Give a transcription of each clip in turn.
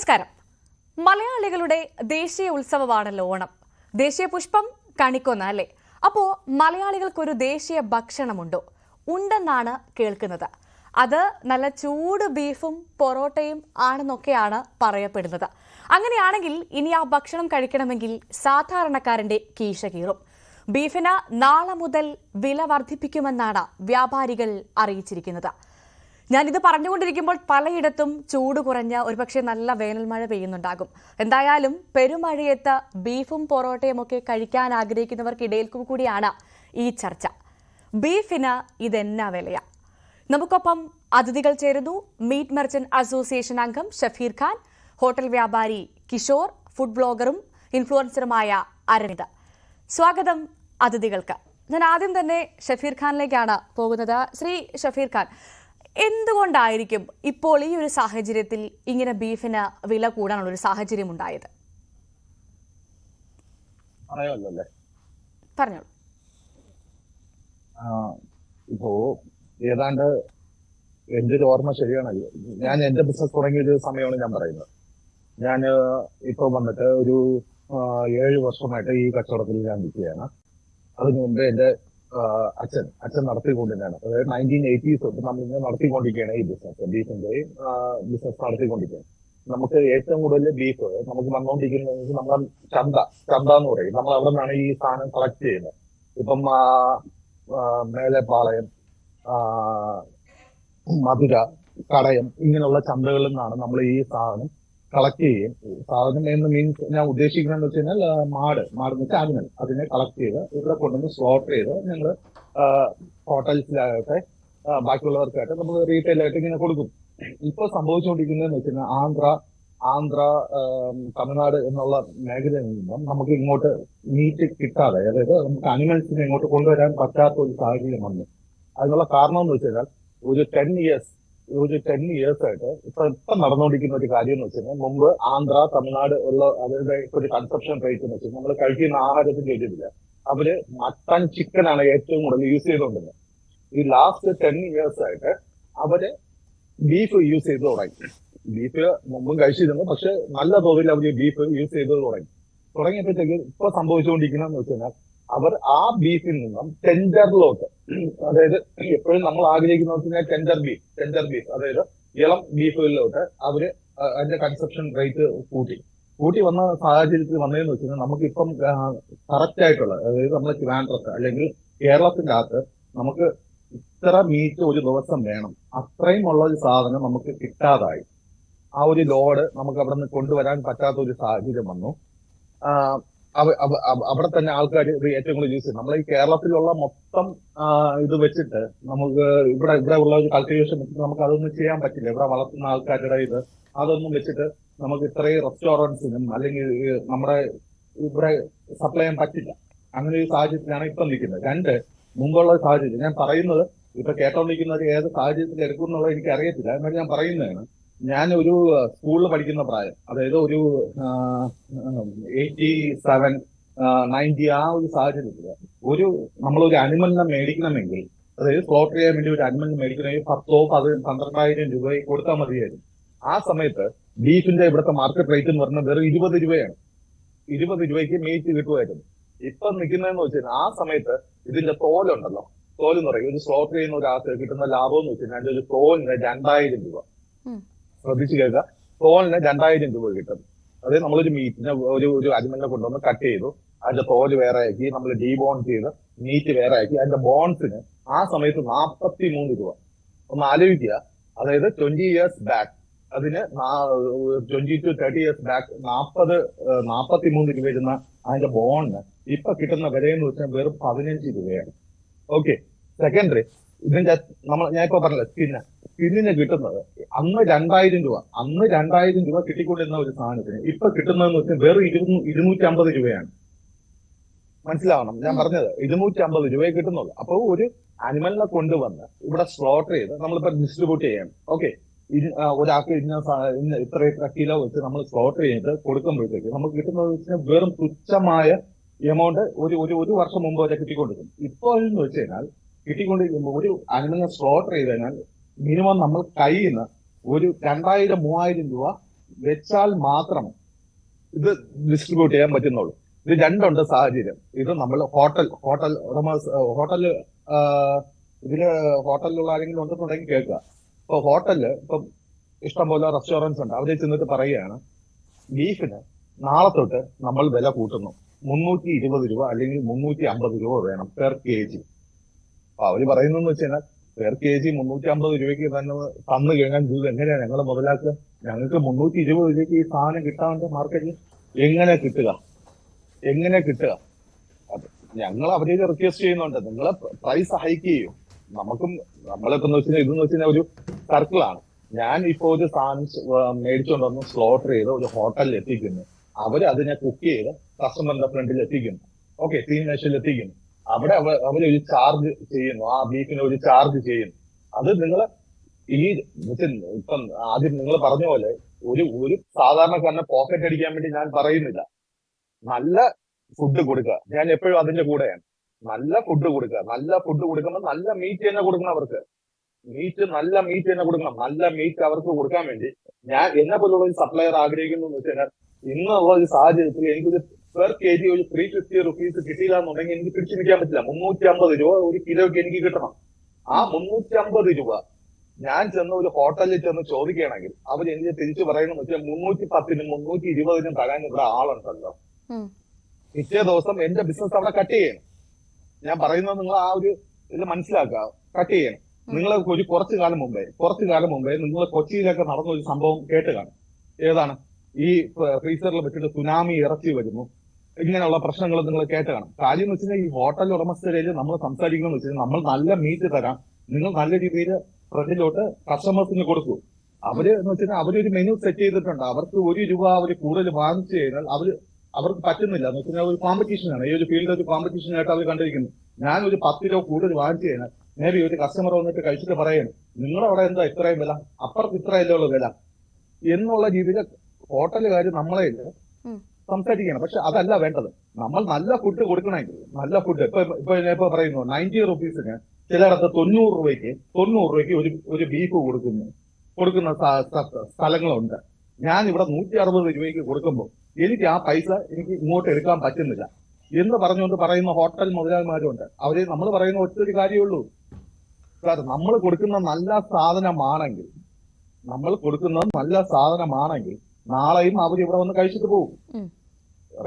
നമസ്കാരം. മലയാളികളുടെ ദേശീയ ഉത്സവമാണല്ലോ ഓണം. ദേശീയ പുഷ്പം കണിക്കൊന്ന അല്ലേ? അപ്പോ മലയാളികൾക്കൊരു ദേശീയ ഭക്ഷണമുണ്ടോ? ഉണ്ടെന്നാണ് കേൾക്കുന്നത്. അത് നല്ല ചൂട് ബീഫും പൊറോട്ടയും ആണെന്നൊക്കെയാണ് പറയപ്പെടുന്നത്. അങ്ങനെയാണെങ്കിൽ ഇനി ആ ഭക്ഷണം കഴിക്കണമെങ്കിൽ സാധാരണക്കാരന്റെ കീശ കീറും. ബീഫിന് നാളെ മുതൽ വില വർദ്ധിപ്പിക്കുമെന്നാണ് വ്യാപാരികൾ അറിയിച്ചിരിക്കുന്നത്. ഞാനിത് പറഞ്ഞുകൊണ്ടിരിക്കുമ്പോൾ പലയിടത്തും ചൂട് കുറഞ്ഞ ഒരുപക്ഷെ നല്ല വേനൽ മഴ പെയ്യുന്നുണ്ടാകും. എന്തായാലും പെരുമഴയത്ത് ബീഫും പൊറോട്ടയും ഒക്കെ കഴിക്കാൻ ആഗ്രഹിക്കുന്നവർക്കിടയിൽ കൂടിയാണ് ഈ ചർച്ച. ബീഫിന് ഇതെന്നാ വിലയാ? നമുക്കൊപ്പം അതിഥികൾ ചേരുന്നു. മീറ്റ് മെർച്ചന്റ് അസോസിയേഷൻ അംഗം ഷഫീർ ഖാൻ ഹോട്ടൽ വ്യാപാരി കിഷോർ ഫുഡ് ബ്ലോഗറും ഇൻഫ്ലുവൻസറുമായ അരവിന്ദ്. സ്വാഗതം അതിഥികൾക്ക്. ഞാൻ ആദ്യം തന്നെ ഷഫീർ ഖാനിലേക്കാണ് പോകുന്നത്. ശ്രീ ഷഫീർ ഖാൻ എന്തുകൊണ്ടായിരിക്കും ഇപ്പോൾ ഈ ഒരു സാഹചര്യത്തിൽ ഇങ്ങനെ ബീഫിന് വില കൂടാനുള്ള ഒരു സാഹചര്യം ഉണ്ടായത് പറഞ്ഞോളൂ. ഇപ്പോ ഏതാണ്ട് എന്റെ ഒരു ഓർമ്മ ശരിയാണല്ലോ ഞാൻ എന്റെ ബിസിനസ് തുടങ്ങിയ ഒരു സമയമാണ് ഞാൻ പറയുന്നത്. ഞാൻ ഇപ്പൊ വന്നിട്ട് ഒരു ഏഴ് വർഷമായിട്ട് ഈ കച്ചവടത്തിൽ ഞാൻ നിൽക്കുകയാണ്. അതിനു മുമ്പ് എന്റെ അച്ഛൻ അച്ഛൻ നടത്തിക്കൊണ്ടിരുന്നതാണ്. അതായത് നയന്റീൻ എയ്റ്റീസ് തൊട്ട് നമ്മൾ ഇങ്ങനെ നടത്തിക്കൊണ്ടിരിക്കുകയാണ് ഈ ബിസിനസ് ബീഫിന്റെ ബിസിനസ് നടത്തിക്കൊണ്ടിരിക്കുകയാണ്. നമുക്ക് ഏറ്റവും കൂടുതൽ ബീഫ് നമുക്ക് വന്നുകൊണ്ടിരിക്കുന്നത് നമ്മുടെ ചന്ത ചന്ത എന്ന് പറയും. നമ്മൾ അവിടെ നിന്നാണ് ഈ സാധനം കളക്ട് ചെയ്യുന്നത്. ഇപ്പം മേലപ്പാളയം മധുര കടയം ഇങ്ങനെയുള്ള ചന്തകളിൽ നിന്നാണ് നമ്മൾ ഈ സാധനം കളക്ട് ചെയ്യും സാധനം എന്ന് മീൻസ് ഞാൻ ഉദ്ദേശിക്കുന്നത് വെച്ച് കഴിഞ്ഞാൽ മാട് മാട് എന്ന് വെച്ചാൽ ആനിമൽ അതിനെ കളക്ട് ചെയ്ത് ഇവിടെ കൊണ്ടുവന്ന് സ്ലോട്ട് ചെയ്ത് ഞങ്ങൾ ഹോട്ടൽസിലാകട്ടെ ബാക്കിയുള്ളവർക്കായിട്ട് നമ്മൾ റീറ്റെയിലായിട്ട് ഇങ്ങനെ കൊടുക്കും. ഇപ്പൊ സംഭവിച്ചുകൊണ്ടിരിക്കുന്നതെന്ന് വെച്ച് കഴിഞ്ഞാൽ ആന്ധ്ര ആന്ധ്ര തമിഴ്നാട് എന്നുള്ള മേഖലയിൽ നിന്നും നമുക്ക് ഇങ്ങോട്ട് മീറ്റ് കിട്ടാതെ അതായത് നമുക്ക് അനിമൽസിനെ ഇങ്ങോട്ട് കൊണ്ടുവരാൻ പറ്റാത്ത ഒരു സാഹചര്യം വന്നു. അതിനുള്ള കാരണം എന്ന് വെച്ച് കഴിഞ്ഞാൽ ഒരു ടെൻ ഇയേഴ്സ് ഒരു ടെൻ ഇയേഴ്സ് ആയിട്ട് ഇപ്പൊ ഇപ്പൊ നടന്നുകൊണ്ടിരിക്കുന്ന ഒരു കാര്യം എന്ന് വെച്ചാൽ മുമ്പ് ആന്ധ്ര തമിഴ്നാട് ഉള്ള അവരുടെ ഒരു കൺസപ്ഷൻ റേറ്റ് എന്ന് വെച്ചാൽ നമ്മൾ കഴിക്കുന്ന ആഹാരത്തിന്റെ ഇതില്ല അവർ മട്ടൺ ചിക്കൻ ആണ് ഏറ്റവും കൂടുതൽ യൂസ് ചെയ്തുകൊണ്ടിരുന്നത്. ഈ ലാസ്റ്റ് ടെൻ ഇയേഴ്സ് ആയിട്ട് അവർ ബീഫ് യൂസ് ചെയ്ത് തുടങ്ങി. ബീഫ് മുമ്പും കഴിച്ചിരുന്നു പക്ഷെ നല്ല തോതിൽ അവർ ബീഫ് യൂസ് ചെയ്ത് തുടങ്ങി. തുടങ്ങിയപ്പോഴത്തേക്ക് ഇപ്പൊ സംഭവിച്ചുകൊണ്ടിരിക്കുന്നതെന്ന് വെച്ച് അവർ ആ ബീഫിൽ നിന്നും ടെൻഡറിലോട്ട് അതായത് എപ്പോഴും നമ്മൾ ആഗ്രഹിക്കുന്ന ടെൻഡർ ബീഫ് ടെൻഡർ ബീഫ് അതായത് ഇളം ബീഫുകളിലോട്ട് അവർ അതിന്റെ കൺസപ്ഷൻ റേറ്റ് കൂട്ടി. കൂട്ടി വന്ന സാഹചര്യത്തിൽ വന്നതെന്ന് വെച്ചാൽ നമുക്കിപ്പം കറക്റ്റ് ആയിട്ടുള്ള അതായത് നമ്മുടെ ട്രിവാൻഡ്രത്ത് അല്ലെങ്കിൽ കേരളത്തിന്റെ അകത്ത് നമുക്ക് ഇത്ര മീറ്റ് ഒരു ദിവസം വേണം. അത്രയും ഉള്ള ഒരു സാധനം നമുക്ക് കിട്ടാതായി. ആ ഒരു ലോഡ് നമുക്ക് അവിടെ നിന്ന് കൊണ്ടുവരാൻ പറ്റാത്ത ഒരു സാഹചര്യം വന്നു. അവിടെ തന്നെ ആൾക്കാർ ഇത് ഏറ്റവും കൂടുതൽ യൂസ് ചെയ്യും. നമ്മൾ ഈ കേരളത്തിലുള്ള മൊത്തം ഇത് വെച്ചിട്ട് നമുക്ക് ഇവിടെ ഇവിടെ ഉള്ള ഒരു കൾട്ടിവേഷൻ വെച്ചിട്ട് നമുക്ക് അതൊന്നും ചെയ്യാൻ പറ്റില്ല. ഇവിടെ വളർത്തുന്ന ആൾക്കാരുടെ ഇത് അതൊന്നും വെച്ചിട്ട് നമുക്ക് ഇത്രയും റെസ്റ്റോറന്റ്സിനും അല്ലെങ്കിൽ നമ്മുടെ ഇവിടെ സപ്ലൈ ചെയ്യാൻ പറ്റില്ല. അങ്ങനെ ഒരു സാഹചര്യത്തിലാണ് ഇപ്പം നിൽക്കുന്നത്. രണ്ട് മുമ്പുള്ള സാഹചര്യം. ഞാൻ പറയുന്നത് ഇപ്പൊ കേട്ടോണ്ടിരിക്കുന്നത് ഏത് സാഹചര്യത്തിൽ എടുക്കും എന്നുള്ളത് എനിക്ക് അറിയത്തില്ല എന്നാൽ ഞാൻ പറയുന്നതാണ് ഞാൻ ഒരു സ്കൂളിൽ പഠിക്കുന്ന പ്രായം. അതായത് ഒരു എയ്റ്റി സെവൻ നയന്റി ആ ഒരു സാഹചര്യത്തിൽ ഒരു നമ്മളൊരു അനിമലിനെ മേടിക്കണമെങ്കിൽ അതായത് സ്ലോട്ട് ചെയ്യാൻ വേണ്ടി ഒരു അനിമലിനെ മേടിക്കണമെങ്കിൽ പത്തോ പതി പന്ത്രണ്ടായിരം രൂപ കൊടുത്താൽ മതിയായിരുന്നു. ആ സമയത്ത് ബീഫിന്റെ ഇവിടുത്തെ മാർക്കറ്റ് റേറ്റ് എന്ന് പറഞ്ഞാൽ വെറും ഇരുപത് രൂപയാണ്. ഇരുപത് രൂപയ്ക്ക് മീറ്റ് കിട്ടുമായിരുന്നു. ഇപ്പൊ നിൽക്കുന്നതെന്ന് വെച്ചാൽ ആ സമയത്ത് ഇതിന്റെ തോലുണ്ടല്ലോ തോൽ എന്ന് പറയും. ഒരു സ്ലോട്ട് ചെയ്യുന്ന ഒരാൾക്ക് കിട്ടുന്ന ലാഭം എന്ന് വെച്ചാൽ ഒരു തോലിന് രണ്ടായിരം രൂപ. ശ്രദ്ധിച്ചു കേൾക്കുക. തോലിന് രണ്ടായിരം രൂപ കിട്ടും. അത് നമ്മളൊരു മീറ്റിനെ ഒരു ഒരു അരിമണ്ണ കൊണ്ടുവന്ന് കട്ട് ചെയ്തു. അതിന്റെ തോൽ വേറെ ആക്കി നമ്മൾ ഡീബോൺ ചെയ്ത് മീറ്റ് വേറെ ആക്കി അതിന്റെ ബോൺസിന് ആ സമയത്ത് നാൽപ്പത്തി മൂന്ന് രൂപ. ഒന്ന് ആലോചിക്കുക. അതായത് ട്വന്റി ഇയേഴ്സ് ബാക്ക് അതിന് twenty to thirty years back നാൽപ്പത് നാൽപ്പത്തി മൂന്ന് രൂപ ഇരുന്ന അതിന്റെ ബോണിന് ഇപ്പൊ കിട്ടുന്ന വിലയെന്ന് വെച്ചാൽ വെറും പതിനഞ്ച് രൂപയാണ്. ഓക്കെ സെക്കൻഡറി ഇതിന്റെ നമ്മൾ ഞാൻ ഇപ്പൊ പറഞ്ഞില്ല സ്കിന്ന് സ്കിന്നിന് കിട്ടുന്നത് അന്ന് രണ്ടായിരം രൂപ അന്ന് രണ്ടായിരം രൂപ കിട്ടിക്കൊണ്ടിരുന്ന ഒരു സാധനത്തിന് ഇപ്പൊ കിട്ടുന്നതെന്ന് വെച്ചാൽ വെറും ഇരുന്നൂ ഇരുന്നൂറ്റി അമ്പത് രൂപയാണ്. മനസ്സിലാവണം? ഞാൻ പറഞ്ഞത് ഇരുന്നൂറ്റി അമ്പത് രൂപയെ കിട്ടുന്നുള്ളൂ. അപ്പൊ ഒരു അനിമലിനെ കൊണ്ടുവന്ന് ഇവിടെ സ്ലോട്ടർ ചെയ്ത് നമ്മളിപ്പോ ഡിസ്ട്രിബ്യൂട്ട് ചെയ്യണം ഓക്കെ ഒരാൾക്ക് ഇന്ന ഇന്ന ഇത്ര ഇത്ര കിലോ വെച്ച് നമ്മൾ സ്ലോട്ടർ ചെയ്ത് കൊടുക്കുമ്പോഴത്തേക്ക് നമുക്ക് കിട്ടുന്നത് വെച്ചാൽ വെറും തുച്ഛമായ എമൗണ്ട് ഒരു ഒരു ഒരു വർഷം മുമ്പ് വരെ കിട്ടിക്കൊണ്ടിരിക്കും. ഇപ്പോൾ എന്ന് വെച്ച് കഴിഞ്ഞാൽ കിട്ടിക്കൊണ്ടിരിക്കുമ്പോൾ ഒരു അനിമലിനെ സ്ലോട്ടർ ചെയ്ത് കഴിഞ്ഞാൽ മിനിമം നമ്മൾ കയ്യിൽ നിന്ന് ഒരു രണ്ടായിരം മൂവായിരം രൂപ വെച്ചാൽ മാത്രം ഇത് ഡിസ്ട്രിബ്യൂട്ട് ചെയ്യാൻ പറ്റുന്നുള്ളൂ. ഇത് രണ്ടുണ്ട് സാഹചര്യം. ഇത് നമ്മൾ ഹോട്ടൽ ഹോട്ടൽ ഉടമ ഹോട്ടൽ ഇതിൽ ഹോട്ടലിലുള്ള ആരെങ്കിലും ഉണ്ടെന്നുണ്ടെങ്കിൽ കേൾക്കുക. ഇപ്പൊ ഹോട്ടലിൽ ഇപ്പം ഇഷ്ടംപോലെ റെസ്റ്റോറന്റ്സ് ഉണ്ട്. അവരെ ചെന്നിട്ട് പറയുകയാണ് ബീഫിന് നാളെ തൊട്ട് നമ്മൾ വില കൂട്ടുന്നു. മുന്നൂറ്റി ഇരുപത് രൂപ അല്ലെങ്കിൽ മുന്നൂറ്റി അമ്പത് രൂപ വേണം പെർ കെ ജി അപ്പൊ അവർ പറയുന്നതെന്ന് വെച്ച് കഴിഞ്ഞാൽ പെർ കെ ജി മുന്നൂറ്റി അമ്പത് രൂപയ്ക്ക് തന്നെ തന്നു കഴിഞ്ഞാൽ ഇത് എങ്ങനെയാണ് ഞങ്ങൾ മുതലാക്കുക? ഞങ്ങൾക്ക് മുന്നൂറ്റി ഇരുപത് രൂപയ്ക്ക് ഈ സാധനം കിട്ടാണ്ട് മാർക്കറ്റിൽ എങ്ങനെ കിട്ടുക? എങ്ങനെ കിട്ടുക? ഞങ്ങൾ അവരെ റിക്വസ്റ്റ് ചെയ്യുന്നുണ്ട്. നിങ്ങൾ പ്രൈസ് ഹൈക്ക് ചെയ്യും. നമുക്കും നമ്മളിപ്പോ വെച്ചാൽ ഇതെന്ന് വെച്ചാൽ ഒരു സർക്കിളാണ് ഞാൻ ഇപ്പോ ഒരു സാധനം മേടിച്ചുകൊണ്ട് വന്ന് സ്ലോട്ടർ ചെയ്ത് ഒരു ഹോട്ടലിൽ എത്തിക്കുന്നു. അവർ അതിനെ കുക്ക് ചെയ്ത് കസ്റ്റമറിന്റെ ഫ്രണ്ടിൽ എത്തിക്കുന്നു. ഓക്കെ ടീം മേശയിൽ എത്തിക്കുന്നു. അവിടെ അവ അവരൊരു ചാർജ് ചെയ്യുന്നു. ആ ബീഫിനെ ഒരു ചാർജ് ചെയ്യുന്നു. അത് നിങ്ങൾ ഈ ഇപ്പം ആദ്യം നിങ്ങൾ പറഞ്ഞ പോലെ ഒരു ഒരു സാധാരണക്കാരനെ പോക്കറ്റ് അടിക്കാൻ വേണ്ടി ഞാൻ പറയുന്നില്ല. നല്ല ഫുഡ് കൊടുക്കുക. ഞാൻ എപ്പോഴും അതിന്റെ കൂടെയാണ്. നല്ല ഫുഡ് കൊടുക്കുക. നല്ല ഫുഡ് കൊടുക്കുമ്പോൾ നല്ല മീറ്റ് തന്നെ കൊടുക്കണം അവർക്ക്. മീറ്റ് നല്ല മീറ്റ് തന്നെ കൊടുക്കണം. നല്ല മീറ്റ് അവർക്ക് കൊടുക്കാൻ വേണ്ടി ഞാൻ എന്നെ പോലുള്ള ഒരു സപ്ലയർ ആഗ്രഹിക്കുന്നു എന്ന് വെച്ച് കഴിഞ്ഞാൽ ഇന്നുള്ള ഒരു സാഹചര്യത്തിൽ എനിക്കൊരു പെർ കെ ജി ഒരു ത്രീ ഫിഫ്റ്റി റുപ്പീസ് കിട്ടിയില്ല എന്നുണ്ടെങ്കിൽ എനിക്ക് പിടിച്ചു നിൽക്കാൻ പറ്റില്ല. മുന്നൂറ്റി അമ്പത് രൂപ ഒരു കിലോയ്ക്ക് എനിക്ക് കിട്ടണം. ആ മുന്നൂറ്റി അമ്പത് രൂപ ഞാൻ ചെന്ന ഒരു ഹോട്ടലിൽ ചെന്ന് ചോദിക്കുകയാണെങ്കിൽ അവർ എനിക്ക് തിരിച്ചു പറയുന്ന വെച്ചാൽ മുന്നൂറ്റി പത്തിനും മുന്നൂറ്റി ഇരുപതിനും തരാൻ ഇവിടെ ആളുണ്ടല്ലോ. നിശ്ചയ പിറ്റേ ദിവസം എന്റെ ബിസിനസ് അവിടെ കട്ട് ചെയ്യണം. ഞാൻ പറയുന്നത് നിങ്ങൾ ആ ഒരു ഇത് മനസ്സിലാക്കുക. കട്ട് ചെയ്യണം. നിങ്ങൾ ഒരു കുറച്ചു കാലം മുമ്പേ കുറച്ചു കാലം മുമ്പേ നിങ്ങൾ കൊച്ചിയിലൊക്കെ നടന്ന ഒരു സംഭവം കേട്ട് കാണും. ഏതാണ്? ഈ ഫ്രീസറിൽ വെച്ചിട്ട് സുനാമി ഇറച്ചി വരുന്നു. ഇങ്ങനെയുള്ള പ്രശ്നങ്ങൾ നിങ്ങൾ കേട്ട് കാണും കാര്യം എന്ന് വെച്ചാൽ ഈ ഹോട്ടൽ ഉടമസ്ഥരയിൽ നമ്മൾ സംസാരിക്കണമെന്ന് വെച്ചാൽ നമ്മൾ നല്ല മീറ്റ് തരാം. നിങ്ങൾ നല്ല രീതിയിൽ ഫ്രണ്ടിലോട്ട് കസ്റ്റമേഴ്സിന് കൊടുക്കൂ. അവർ എന്ന് വെച്ചാൽ അവരൊരു മെനു സെറ്റ് ചെയ്തിട്ടുണ്ട്. അവർക്ക് ഒരു രൂപ അവർ കൂടുതൽ വാങ്ങിച്ചു കഴിഞ്ഞാൽ അവർ അവർക്ക് പറ്റുന്നില്ല. എന്ന് വെച്ചാൽ ഒരു കോമ്പറ്റീഷനാണ് ഈ ഒരു ഫീൽഡ് ഒരു കോമ്പറ്റീഷൻ ആയിട്ട് അവർ കണ്ടിരിക്കുന്നു. ഞാൻ ഒരു പത്ത് രൂപ കൂടുതൽ വാങ്ങിച്ചു കഴിഞ്ഞാൽ ബി ഒരു കസ്റ്റമർ വന്നിട്ട് കഴിച്ചിട്ട് പറയുന്നു നിങ്ങളവിടെ എന്താ ഇത്രയും വില? അപ്പുറത്ത് ഇത്രയല്ലേ ഉള്ളൂ വില? എന്നുള്ള രീതിയിൽ ഹോട്ടലുകാർ നമ്മളെ സംസാരിക്കണം. പക്ഷെ അതല്ല വേണ്ടത്. നമ്മൾ നല്ല ഫുഡ് കൊടുക്കണമെങ്കിൽ നല്ല ഫുഡ് ഇപ്പൊ ഇപ്പൊ ഇപ്പൊ പറയുന്നു നയന്റി റുപ്പീസിന് ചിലയിടത്ത് തൊണ്ണൂറ് രൂപയ്ക്ക് തൊണ്ണൂറ് രൂപയ്ക്ക് ഒരു ഒരു ബീഫ് കൊടുക്കുന്നു. കൊടുക്കുന്ന സ്ഥ- സ്ഥ- സ്ഥലങ്ങളുണ്ട്. ഞാൻ ഇവിടെ നൂറ്റി അറുപത് രൂപയ്ക്ക് കൊടുക്കുമ്പോൾ എനിക്ക് ആ പൈസ എനിക്ക് ഇങ്ങോട്ട് എടുക്കാൻ പറ്റുന്നില്ല. എന്ന് പറഞ്ഞുകൊണ്ട് പറയുന്ന ഹോട്ടൽ മുതലാളിമാരുണ്ട്. അവർ നമ്മൾ പറയുന്ന ഒറ്റൊരു കാര്യമുള്ളൂ സാർ നമ്മൾ കൊടുക്കുന്ന നല്ല സാധനമാണെങ്കിൽ നമ്മൾ കൊടുക്കുന്നത് നല്ല സാധനമാണെങ്കിൽ നാളെയും അവർ ഇവിടെ വന്ന് കഴിച്ചിട്ട് പോകും.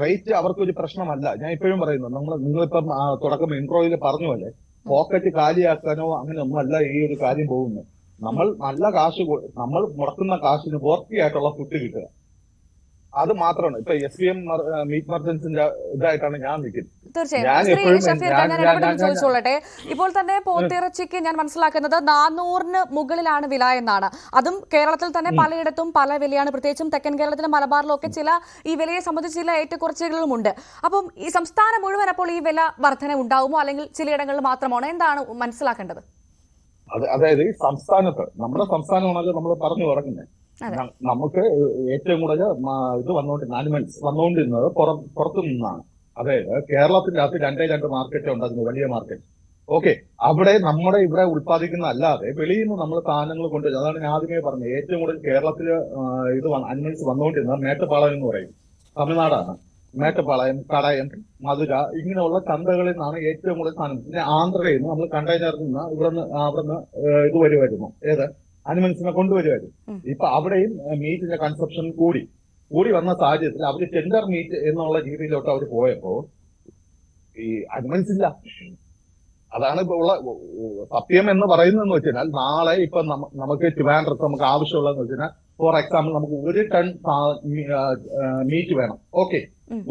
റേറ്റ് അവർക്കൊരു പ്രശ്നമല്ല. ഞാൻ ഇപ്പോഴും പറയുന്നു നമ്മൾ നിങ്ങളിപ്പം തുടക്കം ഇൻട്രോയിൽ പറഞ്ഞു പോലെ പോക്കറ്റ് കാലിയാക്കാനോ അങ്ങനെ അല്ല ഈ ഒരു കാര്യം പോകുന്നത്. നമ്മൾ നല്ല കാശ് നമ്മൾ മുടക്കുന്ന കാശിന് പോർത്തിയായിട്ടുള്ള ഫുഡ് കിട്ടുക. അത് മാത്രമാണ്. ഇപ്പൊ എസ് പി എം മീറ്റ് മർച്ചൻസിന്റെ ഇതായിട്ടാണ് ഞാൻ നിൽക്കുന്നത്. തീർച്ചയായും. ചോദിച്ചോളട്ടെ. ഇപ്പോൾ തന്നെ പോത്തിറച്ചിക്ക് ഞാൻ മനസ്സിലാക്കുന്നത് നാനൂറിന് മുകളിലാണ് വില എന്നാണ്. അതും കേരളത്തിൽ തന്നെ പലയിടത്തും പല വിലയാണ്. പ്രത്യേകിച്ചും തെക്കൻ കേരളത്തിലും മലബാറിലും ഒക്കെ ചില ഈ വിലയെ സംബന്ധിച്ച് ചില ഏറ്റക്കുറച്ചുകളും ഉണ്ട്. അപ്പം ഈ സംസ്ഥാനം മുഴുവൻ അപ്പോൾ ഈ വില വർധന ഉണ്ടാവുമോ? അല്ലെങ്കിൽ ചിലയിടങ്ങളിൽ മാത്രമാണോ? എന്താണ് മനസ്സിലാക്കേണ്ടത്? അത് അതായത് സംസ്ഥാനത്ത് നമ്മുടെ സംസ്ഥാനമാണല്ലോ നമ്മൾ പറഞ്ഞു തുടങ്ങുന്നത്. നമുക്ക് ഏറ്റവും കൂടുതൽ ഇത് വന്നുകൊണ്ട് ആനിമൽസ് വന്നുകൊണ്ടിരുന്നത് പുറം പുറത്തു നിന്നാണ്. അതായത് കേരളത്തിന്റെ അകത്ത് രണ്ടേ രണ്ട് മാർക്കറ്റ് ഉണ്ടായിരുന്നു വലിയ മാർക്കറ്റ് ഓക്കെ അവിടെ നമ്മുടെ ഇവിടെ ഉൽപ്പാദിക്കുന്ന അല്ലാതെ വെളിയിൽ നിന്ന് നമ്മൾ സാധനങ്ങൾ കൊണ്ടുവരും അതാണ് ഞാൻ ആദ്യമേ പറഞ്ഞത്. ഏറ്റവും കൂടുതൽ കേരളത്തിൽ ഇത് അനിമൽസ് വന്നുകൊണ്ടിരുന്നത് മേട്ടുപ്പാളയം എന്ന് പറയും. തമിഴ്നാടാണ്. മേട്ടപ്പാളയം കടയം മധുര ഇങ്ങനെയുള്ള ചന്തകളിൽ നിന്നാണ് ഏറ്റവും കൂടുതൽ സാധനം. പിന്നെ ആന്ധ്രയിൽ നിന്ന് നമ്മൾ കണ്ടെയ്നറിൽ നിന്ന് ഇവിടെ നിന്ന് അവിടെ നിന്ന് ഇത് വരുമായിരുന്നു. ഏത്? അനിമൽസിനെ കൊണ്ടുവരുമായിരുന്നു. ഇപ്പൊ അവിടെയും മീറ്റിന്റെ കൺസപ്ഷൻ കൂടി. കൂടി വന്ന സാഹചര്യത്തിൽ അവർ ടെൻഡർ മീറ്റ് എന്നുള്ള രീതിയിലോട്ട് അവർ പോയപ്പോ ഈ അനിമൽസ് ഇല്ല. അതാണ് ഇപ്പൊ ഉള്ള സത്യം എന്ന് പറയുന്നതെന്ന് വെച്ചാൽ നാളെ ഇപ്പൊ നമുക്ക് ട്രിവാൻഡ്രത്ത് നമുക്ക് ആവശ്യമുള്ളതെന്ന് വെച്ചാൽ ഫോർ എക്സാമ്പിൾ നമുക്ക് ഒരു ടൺ മീറ്റ് വേണം. ഓക്കെ.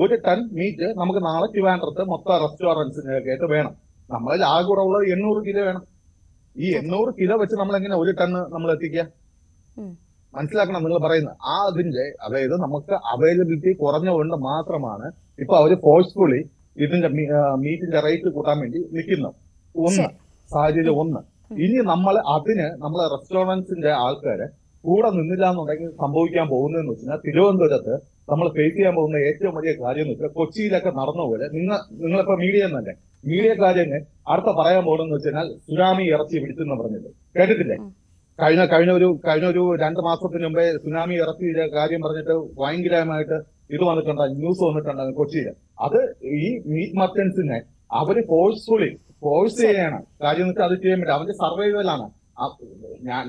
ഒരു ടൺ മീറ്റ് നമുക്ക് നാളെ ട്രിവാൻഡ്രത്ത് മൊത്തം റെസ്റ്റോറന്റ്സിനൊക്കെ വേണം. നമ്മളിൽ ആകെ കൂടെ ഉള്ളത് എണ്ണൂറ് കിലോ വേണം. ഈ എണ്ണൂറ് കിലോ വെച്ച് നമ്മൾ എങ്ങനെ ഒരു ടൺ നമ്മൾ എത്തിക്കുക. മനസ്സിലാക്കണം നിങ്ങൾ പറയുന്നത്. ആ അതിന്റെ അതായത് നമുക്ക് അവൈലബിലിറ്റി കുറഞ്ഞുകൊണ്ട് മാത്രമാണ് ഇപ്പൊ അവർ ഫോഴ്സ്ഫുള്ളി ഇതിന്റെ മീറ്റിന്റെ റേറ്റ് കൂട്ടാൻ വേണ്ടി നിൽക്കുന്നത് ഒന്ന്. സാഹചര്യം ഒന്ന്. ഇനി നമ്മൾ അതിന് നമ്മളെ റെസ്റ്റോറന്റ്സിന്റെ ആൾക്കാര് കൂടെ നിന്നില്ല എന്നുണ്ടെങ്കിൽ സംഭവിക്കാൻ പോകുന്നതെന്ന് വെച്ചാൽ തിരുവനന്തപുരത്ത് നമ്മൾ ഫേസ് ചെയ്യാൻ പോകുന്ന ഏറ്റവും വലിയ കാര്യം എന്ന് വെച്ചാൽ കൊച്ചിയിലൊക്കെ നടന്ന പോലെ നിങ്ങൾ നിങ്ങളിപ്പോ മീഡിയ എന്നല്ലേ മീഡിയക്കാരെന്നെ അടുത്ത പറയാൻ പോകണമെന്ന് വെച്ചാൽ സുനാമി ഇറച്ചി പിടിച്ചെന്ന് പറഞ്ഞത്. കേട്ടിട്ടില്ലേ? കഴിഞ്ഞ കഴിഞ്ഞ ഒരു കഴിഞ്ഞ ഒരു രണ്ട് മാസത്തിന് മുമ്പേ സുനാമി ഇറച്ചി കാര്യം പറഞ്ഞിട്ട് ഭയങ്കരമായിട്ട് ഇത് വന്നിട്ടുണ്ട് ന്യൂസ് വന്നിട്ടുണ്ട് കൊച്ചിയിൽ. അത് ഈ മീറ്റ് മർച്ചൻസിനെ അവർ ഫോഴ്സ്ഫുള്ളി ഫോഴ്സ് ചെയ്യാണ്. കാര്യം എന്ന് വെച്ചാൽ അത് ചെയ്യാൻ പറ്റും അവന്റെ സർവൈവലാണ്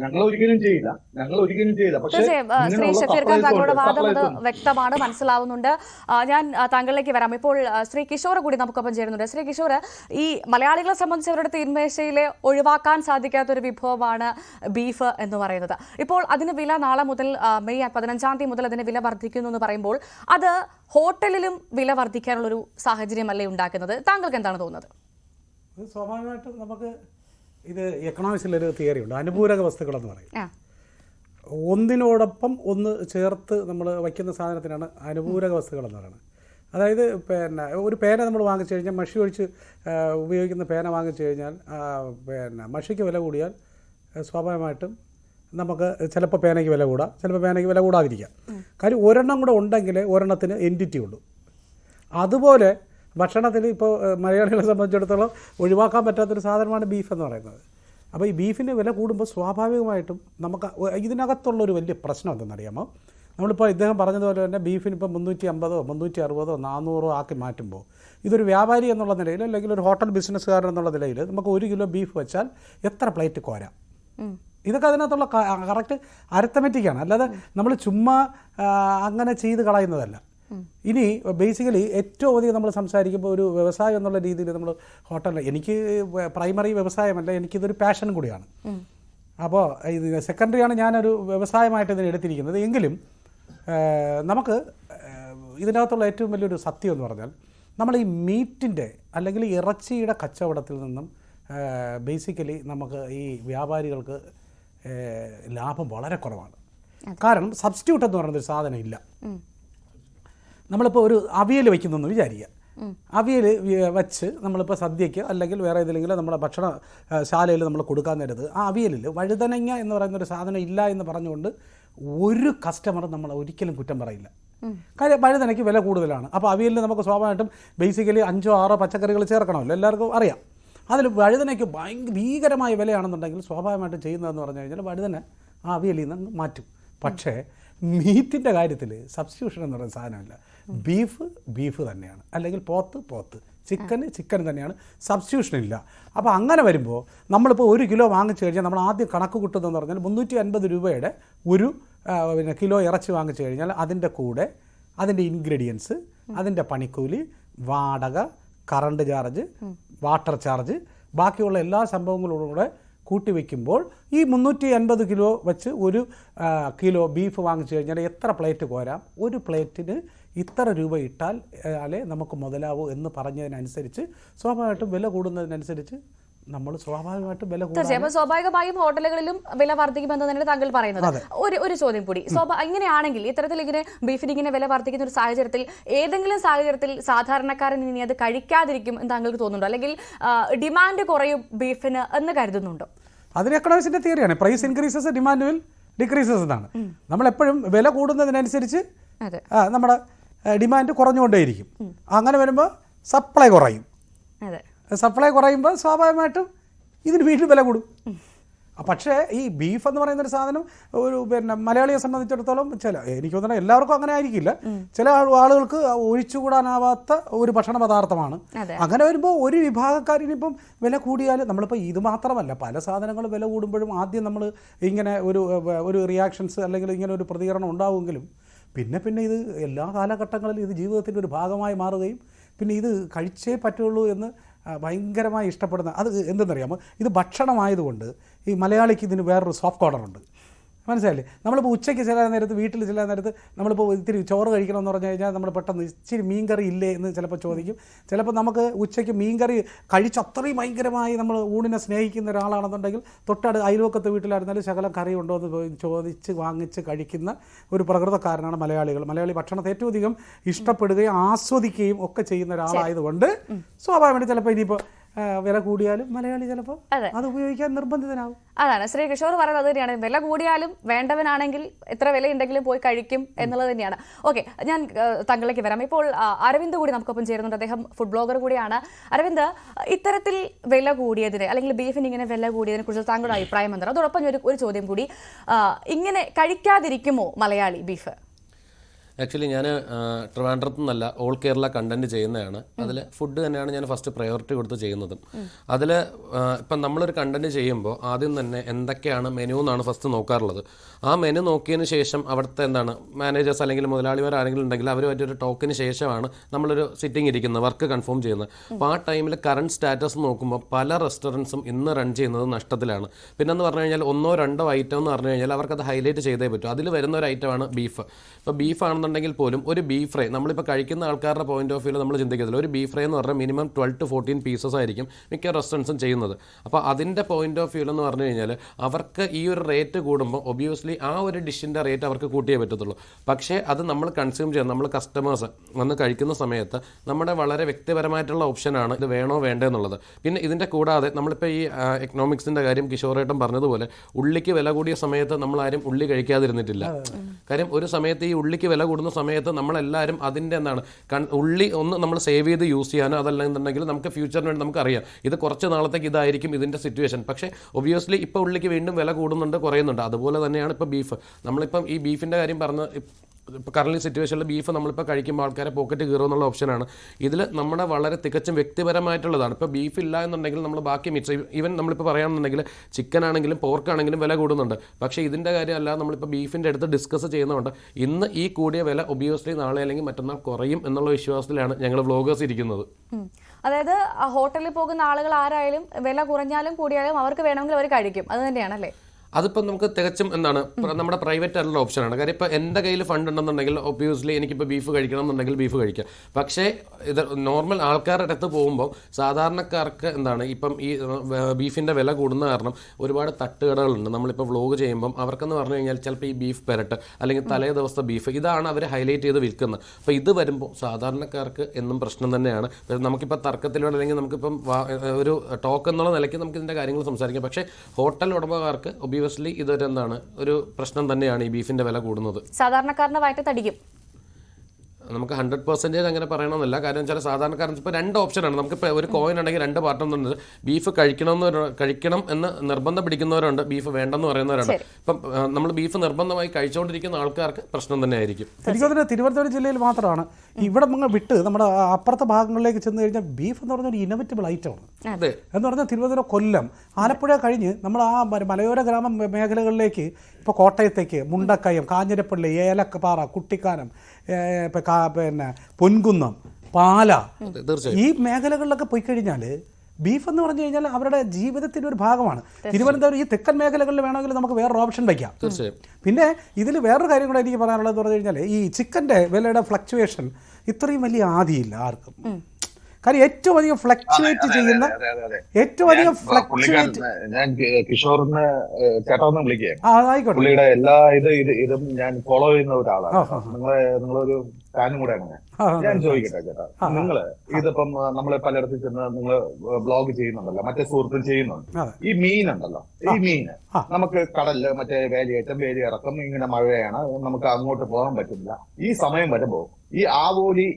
ഞങ്ങൾ ഒരിക്കലും ചെയ്യില്ല. ഞങ്ങൾ ഒരിക്കലും ചെയ്യില്ല. പക്ഷേ തീർച്ചയായും ശ്രീ ഷഫീർ ഖാൻ താങ്കളുടെ വാദം അത് വ്യക്തമാണ് മനസ്സിലാവുന്നുണ്ട്. ഞാൻ താങ്കളിലേക്ക് വരാം. ഇപ്പോൾ ശ്രീ കിഷോർ കൂടി നമുക്കൊപ്പം ചേരുന്നുണ്ട്. ശ്രീ കിഷോർ ഈ മലയാളികളെ സംബന്ധിച്ച് അവരുടെ തീന്മേശയിലെ ഒഴിവാക്കാൻ സാധിക്കാത്ത ഒരു വിഭവമാണ് ബീഫ് എന്ന് പറയുന്നത്. ഇപ്പോൾ അതിന് വില നാളെ മുതൽ മെയ് പതിനഞ്ചാം തീയതി മുതൽ അതിന് വില വർദ്ധിക്കുന്നു എന്ന് പറയുമ്പോൾ അത് ഹോട്ടലിലും വില വർദ്ധിക്കാനുള്ളൊരു സാഹചര്യമല്ലേ ഉണ്ടാക്കുന്നത്? താങ്കൾക്ക് എന്താണ് തോന്നുന്നത്? ഇത് സ്വാഭാവികമായിട്ടും നമുക്ക് ഇത് എക്കണോമിക്സിലൊരു തിയറി ഉണ്ട്. അനുപൂരക വസ്തുക്കളെന്ന് പറയും. ഒന്നിനോടൊപ്പം ഒന്ന് ചേർത്ത് നമ്മൾ വയ്ക്കുന്ന സാധനത്തിനാണ് അനുപൂരക വസ്തുക്കൾ എന്ന് പറയുന്നത് അതായത് പിന്നെ ഒരു പേന നമ്മൾ വാങ്ങിച്ചു കഴിഞ്ഞാൽ മഷി ഒഴിച്ച് ഉപയോഗിക്കുന്ന പേന വാങ്ങിച്ചു കഴിഞ്ഞാൽ പിന്നെ മഷിക്ക് വില കൂടിയാൽ സ്വാഭാവികമായിട്ടും നമുക്ക് ചിലപ്പോൾ പേനയ്ക്ക് വില കൂടാം ചിലപ്പോൾ പേനയ്ക്ക് വില കൂടാതിരിക്കാം. കാര്യം ഒരെണ്ണം കൂടെ ഉണ്ടെങ്കിൽ ഒരെണ്ണത്തിന് എന്റിറ്റി ഉള്ളൂ. അതുപോലെ ഭക്ഷണത്തിൽ ഇപ്പോൾ മലയാളികളെ സംബന്ധിച്ചിടത്തോളം ഒഴിവാക്കാൻ പറ്റാത്തൊരു സാധനമാണ് ബീഫ് എന്ന് പറയുന്നത്. അപ്പോൾ ഈ ബീഫിന്റെ വില കൂടുമ്പോൾ സ്വാഭാവികമായിട്ടും നമുക്ക് ഇതിനകത്തുള്ള ഇതിനകത്തുള്ളൊരു വലിയ പ്രശ്നം എന്തെന്നറിയാമോ നമ്മളിപ്പോൾ ഇദ്ദേഹം പറഞ്ഞതുപോലെ തന്നെ ബീഫിന് ഇപ്പോൾ മുന്നൂറ്റി അമ്പതോ മുന്നൂറ്റി അറുപതോ നാനൂറോ ആക്കി മാറ്റുമ്പോൾ ഇതൊരു വ്യാപാരി എന്നുള്ള നിലയിൽ അല്ലെങ്കിൽ ഒരു ഹോട്ടൽ ബിസിനസ്സുകാരൻ എന്നുള്ള നിലയിൽ നമുക്ക് ഒരു കിലോ ബീഫ് വെച്ചാൽ എത്ര പ്ലേറ്റ് കോരാം. ഇതൊക്കെ അതിനകത്തുള്ള കറക്റ്റ് അരത്തമെറ്റിക്കാണ്. അല്ലാതെ നമ്മൾ ചുമ്മാ അങ്ങനെ ചെയ്ത് കളയുന്നതല്ല. ഇനി ബേസിക്കലി ഏറ്റവും അധികം നമ്മൾ സംസാരിക്കുമ്പോൾ ഒരു വ്യവസായം എന്നുള്ള രീതിയിൽ നമ്മൾ ഹോട്ടലിൽ എനിക്ക് പ്രൈമറി വ്യവസായമല്ല എനിക്കിതൊരു പാഷൻ കൂടിയാണ്. അപ്പോൾ ഇത് സെക്കൻഡറിയാണ് ഞാനൊരു വ്യവസായമായിട്ട് ഇതിനെ എടുത്തിരിക്കുന്നത്. എങ്കിലും നമുക്ക് ഇതിനകത്തുള്ള ഏറ്റവും വലിയൊരു സത്യം എന്ന് പറഞ്ഞാൽ നമ്മൾ ഈ മീറ്റിന്റെ അല്ലെങ്കിൽ ഇറച്ചിയുടെ കച്ചവടത്തിൽ നിന്നും ബേസിക്കലി നമുക്ക് ഈ വ്യാപാരികൾക്ക് ലാഭം വളരെ കുറവാണ്. കാരണം സബ്സ്റ്റിറ്റ്യൂട്ട് എന്ന് പറയുന്നൊരു സാധനം ഇല്ല. നമ്മളിപ്പോൾ ഒരു അവിയൽ വയ്ക്കുന്നെന്ന് വിചാരിക്കുക. അവിയൽ വെച്ച് നമ്മളിപ്പോൾ സദ്യയ്ക്ക് അല്ലെങ്കിൽ വേറെ ഏതെങ്കിലും നമ്മുടെ ഭക്ഷണ ശാലയിൽ നമ്മൾ കൊടുക്കാൻ നേരത്ത് ആ അവിയലിൽ വഴുതനങ്ങ എന്ന് പറയുന്ന ഒരു സാധനം ഇല്ല എന്ന് പറഞ്ഞുകൊണ്ട് ഒരു കസ്റ്റമർ നമ്മൾ ഒരിക്കലും കുറ്റം പറയില്ല. കാര്യം വഴുതനയ്ക്ക് വില കൂടുതലാണ്. അപ്പോൾ അവിയലിൽ നമുക്ക് സ്വാഭാവികമായിട്ടും ബേസിക്കലി അഞ്ചോ ആറോ പച്ചക്കറികൾ ചേർക്കണമല്ലോ. എല്ലാവർക്കും അറിയാം. അതിൽ വഴുതനയ്ക്ക് ഭയങ്കര ഭീകരമായ വിലയാണെന്നുണ്ടെങ്കിൽ സ്വാഭാവികമായിട്ടും ചെയ്യുന്നതെന്ന് പറഞ്ഞു കഴിഞ്ഞാൽ വഴുതന ആ അവിയലിൽ നിന്ന് മാറ്റും. പക്ഷേ മീറ്റിന്റെ കാര്യത്തിൽ സബ്സ്റ്റിറ്റ്യൂഷൻ എന്ന് പറയുന്ന സാധനമില്ല. ബീഫ് ബീഫ് തന്നെയാണ്. അല്ലെങ്കിൽ പോത്ത് പോത്ത്. ചിക്കൻ ചിക്കൻ തന്നെയാണ്. സബ്സ്റ്റിറ്റ്യൂഷൻ ഇല്ല. അപ്പോൾ അങ്ങനെ വരുമ്പോൾ നമ്മളിപ്പോൾ ഒരു കിലോ വാങ്ങിച്ചു കഴിഞ്ഞാൽ നമ്മൾ ആദ്യം കണക്ക് കൂട്ടുന്നതെന്ന് പറഞ്ഞാൽ മുന്നൂറ്റി അൻപത് രൂപയുടെ ഒരു പിന്നെ കിലോ ഇറച്ചി വാങ്ങിച്ചു കഴിഞ്ഞാൽ അതിന്റെ കൂടെ അതിന്റെ ഇൻഗ്രീഡിയൻസ് അതിന്റെ പണിക്കൂലി വാടക കറണ്ട് ചാർജ് വാട്ടർ ചാർജ് ബാക്കിയുള്ള എല്ലാ സംഭവങ്ങളോടും കൂടെ കൂട്ടി വയ്ക്കുമ്പോൾ ഈ മുന്നൂറ്റി അൻപത് കിലോ വെച്ച് ഒരു കിലോ ബീഫ് വാങ്ങിച്ചു കഴിഞ്ഞാൽ എത്ര പ്ലേറ്റ് കോരാം? ഒരു പ്ലേറ്റിന് ഇത്ര രൂപ ഇട്ടാൽ അല്ലെ നമുക്ക് മുതലാവൂ എന്ന് പറഞ്ഞതിനനുസരിച്ച് സ്വാഭാവികമായിട്ടും വില കൂടുന്നതിനനുസരിച്ച് നമ്മൾ സ്വാഭാവികമായിട്ടും വില തീർച്ചയായും. സ്വാഭാവികമായും ഹോട്ടലുകളിലും വില വർദ്ധിക്കുമെന്ന് തന്നെ താങ്കൾ പറയുന്നത്. ഒരു ഒരു ചോദ്യം കൂടി. ഇങ്ങനെയാണെങ്കിൽ ഇത്തരത്തിൽ ഇങ്ങനെ ബീഫിന് ഇങ്ങനെ വില വർദ്ധിക്കുന്ന ഒരു സാഹചര്യത്തിൽ ഏതെങ്കിലും സാഹചര്യത്തിൽ സാധാരണക്കാരൻ ഇനി അത് കഴിക്കാതിരിക്കും എന്ന് താങ്കൾക്ക് തോന്നുന്നുണ്ടോ? അല്ലെങ്കിൽ ഡിമാൻഡ് കുറയും ബീഫിന് എന്ന് കരുതുന്നുണ്ടോ? അതിന് എക്കണോമിക്സിന്റെ തിയറിയാണ്. Price increases demand will decreases എന്നാണ്. നമ്മളെപ്പോഴും വില കൂടുന്നതിനനുസരിച്ച് നമ്മുടെ ഡിമാൻഡ് കുറഞ്ഞുകൊണ്ടേയിരിക്കും. അങ്ങനെ വരുമ്പോൾ സപ്ലൈ കുറയും. സപ്ലൈ കുറയുമ്പോൾ സ്വാഭാവികമായിട്ടും ഇതിന് വീണ്ടും വില കൂടും. പക്ഷേ ഈ ബീഫ് എന്ന് പറയുന്ന ഒരു സാധനം ഒരു പിന്നെ മലയാളിയെ സംബന്ധിച്ചിടത്തോളം ചില എനിക്ക് തോന്നുന്നത് എല്ലാവർക്കും അങ്ങനെ ആയിരിക്കില്ല. ചില ആളുകൾക്ക് ഒഴിച്ചുകൂടാനാവാത്ത ഒരു ഭക്ഷണ പദാർത്ഥമാണ്. അങ്ങനെ വരുമ്പോൾ ഒരു വിഭാഗക്കാരിനിപ്പം വില കൂടിയാൽ നമ്മളിപ്പോൾ ഇത് മാത്രമല്ല പല സാധനങ്ങളും വില കൂടുമ്പോഴും ആദ്യം നമ്മൾ ഇങ്ങനെ ഒരു ഒരു റിയാക്ഷൻസ് അല്ലെങ്കിൽ ഇങ്ങനെ ഒരു പ്രതികരണം ഉണ്ടാവുമെങ്കിലും പിന്നെ പിന്നെ ഇത് എല്ലാ കാലഘട്ടങ്ങളിലും ഇത് ജീവിതത്തിന്റെ ഒരു ഭാഗമായി മാറുകയും പിന്നെ ഇത് കഴിച്ചേ പറ്റുള്ളൂ എന്ന് ഭയങ്കരമായി ഇഷ്ടപ്പെടുന്ന അത് എന്തെന്നറിയാമോ? ഇത് ഭക്ഷണമായതുകൊണ്ട് ഈ മലയാളിക്ക് ഇതിന് വേറൊരു സോഫ്റ്റ് കോർണറുണ്ട് മനസ്സിലായില്ലേ? നമ്മളിപ്പോൾ ഉച്ചയ്ക്ക് ചില നേരത്ത് വീട്ടിൽ ചില നേരത്ത് നമ്മളിപ്പോൾ ഇത്തിരി ചോറ് കഴിക്കണമെന്ന് പറഞ്ഞു കഴിഞ്ഞാൽ നമ്മൾ പെട്ടെന്ന് ഇച്ചിരി മീൻകറി ഇല്ലേ എന്ന് ചിലപ്പോൾ ചോദിക്കും. ചിലപ്പോൾ നമുക്ക് ഉച്ചയ്ക്ക് മീൻകറി കഴിച്ച് അത്രയും ഭയങ്കരമായി നമ്മൾ ഊണിനെ സ്നേഹിക്കുന്ന ഒരാളാണെന്നുണ്ടെങ്കിൽ തൊട്ടടുത്ത് അയൽവക്കത്തെ വീട്ടിലായിരുന്നാലും ശകലം കറി ഉണ്ടോ എന്ന് ചോദിച്ച് വാങ്ങിച്ച് കഴിക്കുന്ന ഒരു പ്രകൃതക്കാരനാണ് മലയാളികൾ. മലയാളി ഭക്ഷണത്തെ ഏറ്റവും അധികം ഇഷ്ടപ്പെടുകയും ആസ്വദിക്കുകയും ഒക്കെ ചെയ്യുന്ന ഒരാളായതുകൊണ്ട് സ്വാഭാവികമായിട്ട് ചിലപ്പോൾ ഇനിയിപ്പോൾ വില കൂടിയാലും മലയാളി ചിലപ്പോൾ അത്. ഉപയോഗിക്കാൻ നിർബന്ധിതനാകും അതാണ്. ശ്രീ കിഷോർ പറയുന്നത് അത് തന്നെയാണ്. വില കൂടിയാലും വേണ്ടവനാണെങ്കിൽ എത്ര വിലയുണ്ടെങ്കിലും പോയി കഴിക്കും എന്നുള്ളത് തന്നെയാണ്. ഓക്കെ ഞാൻ ആ, താങ്കളിലേക്ക് വരാം. ഇപ്പോൾ അരവിന്ദ് കൂടി നമുക്കൊപ്പം ചേരുന്നുണ്ട്. അദ്ദേഹം ഫുഡ് ബ്ലോഗർ കൂടിയാണ്. അരവിന്ദ് ഇത്തരത്തിൽ വില കൂടിയതിന് അല്ലെങ്കിൽ ബീഫിന് ഇങ്ങനെ വില കൂടിയതിനെ കുറിച്ച് താങ്കളുടെ അഭിപ്രായം എന്താണ്? അതോടൊപ്പം ഒരു ഒരു ചോദ്യം കൂടി. ഇങ്ങനെ കഴിക്കാതിരിക്കുമോ മലയാളി ബീഫ്? ആക്ച്വലി ഞാൻ ട്രിവാൻഡ്രത്ത് നിന്നല്ല ഓൾ കേരള കണ്ടന്റ് ചെയ്യുന്നതാണ് അതിൽ ഫുഡ് തന്നെയാണ് ഞാൻ ഫസ്റ്റ് പ്രയോറിറ്റി കൊടുത്ത് ചെയ്യുന്നതും. അതിൽ ഇപ്പം നമ്മളൊരു കണ്ടന്റ് ചെയ്യുമ്പോൾ ആദ്യം തന്നെ എന്തൊക്കെയാണ് മെനു എന്നാണ് ഫസ്റ്റ് നോക്കാറുള്ളത്. ആ മെനു നോക്കിയതിന് ശേഷം അവിടുത്തെ എന്താണ് മാനേജേഴ്സ് അല്ലെങ്കിൽ മുതലാളിമാർ ആരെങ്കിലും ഉണ്ടെങ്കിൽ അവരുമായിട്ട് ഒരു ടോക്കിന് ശേഷമാണ് നമ്മളൊരു സിറ്റിംഗ് ഇരിക്കുന്നത് വർക്ക് കൺഫേം ചെയ്യുന്നത്. അപ്പോൾ ആ ടൈമിൽ കറണ്ട് സ്റ്റാറ്റസ് നോക്കുമ്പോൾ പല റെസ്റ്റോറന്റ്സും ഇന്ന് റൺ ചെയ്യുന്നത് നഷ്ടത്തിലാണ്. പിന്നെന്ന് പറഞ്ഞു കഴിഞ്ഞാൽ ഒന്നോ രണ്ടോ ഐറ്റം എന്ന് പറഞ്ഞു കഴിഞ്ഞാൽ അവർക്കത് ഹൈലൈറ്റ് ചെയ്തേ പറ്റൂ. അതിൽ വരുന്ന ഒരു ഐറ്റമാണ് ബീഫ് ഇപ്പോൾ ബീഫ് ആണെന്നുണ്ടെങ്കിൽ പോലും ഒരു ബീഫ് ഫ്രൈ നമ്മളിപ്പോൾ കഴിക്കുന്ന ആൾക്കാരുടെ പോയിന്റ് ഓഫ് വ്യൂ നമ്മൾ ചിന്തിക്കത്തില്ല. ഒരു ബീഫ് ഫ്രൈ എന്ന് പറഞ്ഞാൽ minimum twelve to fourteen pieces ആയിരിക്കും മിക്ക റെസ്റ്റോറൻസും ചെയ്യുന്നത്. അപ്പോൾ അതിന്റെ പോയിന്റ് ഓഫ് വ്യൂ എന്ന് പറഞ്ഞു കഴിഞ്ഞാൽ അവർക്ക് ഈ ഒരു റേറ്റ് കൂടുമ്പോൾ ഒബിയസ്ലി ആ ഒരു ഡിഷിന്റെ റേറ്റ് അവർക്ക് കൂട്ടിയേ പറ്റത്തുള്ളൂ. പക്ഷേ അത് നമ്മൾ കൺസ്യൂം ചെയ്യുന്ന നമ്മൾ കസ്റ്റമേഴ്സ് വന്ന് കഴിക്കുന്ന സമയത്ത് നമ്മുടെ വളരെ വ്യക്തിപരമായിട്ടുള്ള ഓപ്ഷനാണ് ഇത് വേണോ വേണ്ടേ എന്നുള്ളത്. പിന്നെ ഇതിന്റെ കൂടാതെ നമ്മളിപ്പോൾ ഈ എക്കണോമിക്സിന്റെ കാര്യം കിഷോറേട്ടൻ പറഞ്ഞതുപോലെ ഉള്ളിക്ക് വില കൂടിയ സമയത്ത് നമ്മളാരും ഉള്ളി കഴിക്കാതിരുന്നിട്ടില്ല. കാര്യം ഒരു സമയത്ത് ഈ ഉള്ളിക്ക് വില കൂടുന്ന സമയത്ത് നമ്മളെല്ലാവരും അതിന്റെ എന്താണ് ഉള്ളി ഒന്ന് നമ്മൾ സേവ് ചെയ്ത് യൂസ് ചെയ്യാനോ അതല്ലെന്നുണ്ടെങ്കിൽ നമുക്ക് ഫ്യൂച്ചറിന് വേണ്ടി നമുക്കറിയാം. ഇത് കുറച്ച് നാളത്തേക്ക് ഇതായിരിക്കും ഇതിന്റെ സിറ്റുവേഷൻ പക്ഷേ ഒബിയസ്ലി ഇപ്പോൾ ഉള്ളിക്ക് വീണ്ടും വില കൂടുന്നുണ്ട് കുറയുന്നുണ്ട്. അതുപോലെ തന്നെയാണ് ഇപ്പോൾ ബീഫ് നമ്മളിപ്പം ഈ ബീഫിന്റെ കാര്യം പറഞ്ഞ് ഇപ്പോൾ കറണ്ട് സിറ്റുവേഷനിൽ ബീഫ് നമ്മളിപ്പോൾ കഴിക്കുമ്പോൾ ആൾക്കാരെ പോക്കറ്റ് കീറുമെന്നുള്ള ഓപ്ഷനാണ് ഇതിൽ നമ്മുടെ വളരെ തികച്ചും വ്യക്തിപരമായിട്ടുള്ളതാണ്. ഇപ്പോൾ ബീഫ് ഇല്ല എന്നുണ്ടെങ്കിൽ നമ്മൾ ബാക്കി മിക്സ് ഈവൻ നമ്മളിപ്പോൾ പറയുകയാണെന്നുണ്ടെങ്കിൽ ചിക്കൻ ആണെങ്കിലും പോർക്ക് ആണെങ്കിലും വില കൂടുന്നുണ്ട്. പക്ഷേ ഇതിന്റെ കാര്യമല്ല നമ്മളിപ്പോൾ ബീഫിന്റെ അടുത്ത് ഡിസ്കസ് ചെയ്യുന്നതുകൊണ്ട് ഇന്ന് ഈ കൂടിയ വില ഒബിയസ്ലി നാളെ അല്ലെങ്കിൽ മറ്റന്നാൾ കുറയും എന്നുള്ള വിശ്വാസത്തിലാണ് ഞങ്ങൾ വ്ളോഗേഴ്സ് ഇരിക്കുന്നത്. അതായത് ഹോട്ടലിൽ പോകുന്ന ആളുകൾ ആരായാലും വില കുറഞ്ഞാലും കൂടിയാലും അവർക്ക് വേണമെങ്കിൽ അവർ കഴിക്കും. അത് തന്നെയാണല്ലേ? അതിപ്പോൾ നമുക്ക് തികച്ചും എന്താണ് നമ്മുടെ പ്രൈവറ്റ് ആയിട്ടുള്ള ഓപ്ഷനാണ് കാര്യം ഇപ്പോൾ എന്റെ കയ്യിൽ ഫണ്ട് ഉണ്ടെന്നുണ്ടെങ്കിൽ ഒബ്വിയസ്ലി എനിക്കിപ്പോൾ ബീഫ് കഴിക്കണം എന്നുണ്ടെങ്കിൽ ബീഫ് കഴിക്കാം. പക്ഷേ ഇത് നോർമൽ ആൾക്കാരുടെ അടുത്ത് പോകുമ്പോൾ സാധാരണക്കാർക്ക് എന്താണ് ഇപ്പം ഈ ബീഫിന്റെ വില കൂടുന്ന കാരണം ഒരുപാട് തട്ടുകടകളുണ്ട്. നമ്മളിപ്പോൾ വ്ലോഗ് ചെയ്യുമ്പം അവർക്കെന്ന് പറഞ്ഞു കഴിഞ്ഞാൽ ചിലപ്പോൾ ഈ ബീഫ് പെരട്ട് അല്ലെങ്കിൽ തലേ ദിവസത്തെ ബീഫ് ഇതാണ് അവർ ഹൈലൈറ്റ് ചെയ്ത് വിൽക്കുന്നത്. അപ്പോൾ ഇത് വരുമ്പോൾ സാധാരണക്കാർക്ക് എന്നും പ്രശ്നം തന്നെയാണ്. നമുക്കിപ്പോൾ തർക്കത്തിലൂടെ അല്ലെങ്കിൽ നമുക്കിപ്പം ഒരു ടോക്ക് എന്നുള്ള നിലയ്ക്ക് നമുക്ക് ഇതിന്റെ കാര്യങ്ങൾ സംസാരിക്കാം. പക്ഷേ ഹോട്ടൽ ഉടമകാർക്ക് ഒബിയസ്ലി ഇതൊരു എന്താണ്? ഒരു പ്രശ്നം തന്നെയാണ് ഈ ബീഫിന്റെ വില കൂടുന്നത്. സാധാരണക്കാരന്റെ വയറ്റത്തടിക്കും. നമുക്ക് ഹൺഡ്രഡ് പെർസെന്റേജ് അങ്ങനെ പറയണമെന്നില്ല. കാരണം വെച്ചാൽ സാധാരണക്കാരൻ ഇപ്പോൾ രണ്ട് ഓപ്ഷനാണ് നമുക്കിപ്പോൾ ഒരു കോയിൻ ഉണ്ടെങ്കിൽ രണ്ട് പാർട്ടുന്നുണ്ട് ബീഫ് കഴിക്കണമെന്ന് കഴിക്കണം എന്ന് നിർബന്ധം പിടിക്കുന്നവരുണ്ട്. ബീഫ് വേണ്ടെന്ന് പറയുന്നവരുണ്ട്. ഇപ്പം നമ്മൾ ബീഫ് നിർബന്ധമായി കഴിച്ചുകൊണ്ടിരിക്കുന്ന ആൾക്കാർക്ക് പ്രശ്നം തന്നെ ആയിരിക്കും. എനിക്ക് തിരുവനന്തപുരം ജില്ലയിൽ മാത്രമാണ് ഇവിടെ നിങ്ങൾ വിട്ട് നമ്മുടെ അപ്പുറത്തെ ഭാഗങ്ങളിലേക്ക് ചെന്ന് കഴിഞ്ഞാൽ ബീഫ് എന്ന് പറഞ്ഞ ഒരു ഐറ്റം ഐറ്റമാണ് അതെ. എന്ന് പറഞ്ഞാൽ തിരുവനന്തപുരം കൊല്ലം ആലപ്പുഴ കഴിഞ്ഞ് നമ്മൾ ആ മലയോര ഗ്രാമ മേഖലകളിലേക്ക് ഇപ്പോൾ കോട്ടയത്തേക്ക് മുണ്ടക്കയം കാഞ്ഞിരപ്പള്ളി ഏലക്കപ്പാറ കുട്ടിക്കാനം പിന്നെ പൊൻകുന്നം പാല. ഈ മേഖലകളിലൊക്കെ പോയി കഴിഞ്ഞാൽ ബീഫ് എന്ന് പറഞ്ഞു കഴിഞ്ഞാൽ അവരുടെ ജീവിതത്തിന്റെ ഒരു ഭാഗമാണ്. തിരുവനന്തപുരം ഈ തെക്കൻ മേഖലകളിൽ വേണമെങ്കിൽ നമുക്ക് വേറൊരു ഓപ്ഷൻ വയ്ക്കാം തീർച്ചയായും. പിന്നെ ഇതിൽ വേറൊരു കാര്യം കൂടെ എനിക്ക് പറയാനുള്ളത് പറഞ്ഞു കഴിഞ്ഞാൽ ഈ ചിക്കന്റെ വിലയുടെ ഫ്ലക്ച്വേഷൻ ഇത്രയും വലിയ ആദിയില്ല ആർക്കും. കാര്യം ഏറ്റവും അധികം ഫ്ലക്ച്വേറ്റ് ചെയ്യുന്ന. ഏറ്റവും അധികം ഫ്ലക്ച്വേറ്റ് ഞാൻ കിഷോറിന് ചേട്ടാന്ന് വിളിക്കുകയാണ് പുള്ളിയുടെ എല്ലാ ഇത് ഇത് ഞാൻ ഫോളോ ചെയ്യുന്ന ഒരാളാണ്. നിങ്ങളെ നിങ്ങളൊരു ഫാനും കൂടെയാണ് ഞാൻ. ചോദിക്കട്ടെ ചേട്ടാ. നിങ്ങൾ ഇതിപ്പം നമ്മളെ പലയിടത്തും ചെന്ന് നിങ്ങൾ ബ്ലോഗ് ചെയ്യുന്നുണ്ടല്ലോ മറ്റേ സുഹൃത്തും ചെയ്യുന്നുണ്ട്. ഈ മീൻ ഉണ്ടല്ലോ ഈ മീൻ നമുക്ക് കടലിൽ മറ്റേ വേലിയേറ്റം വേലിയിറക്കം ഇങ്ങനെ മഴയാണ് നമുക്ക് അങ്ങോട്ട് പോകാൻ പറ്റില്ല. ഈ സമയം വരുമ്പോ ഈ ആവോലി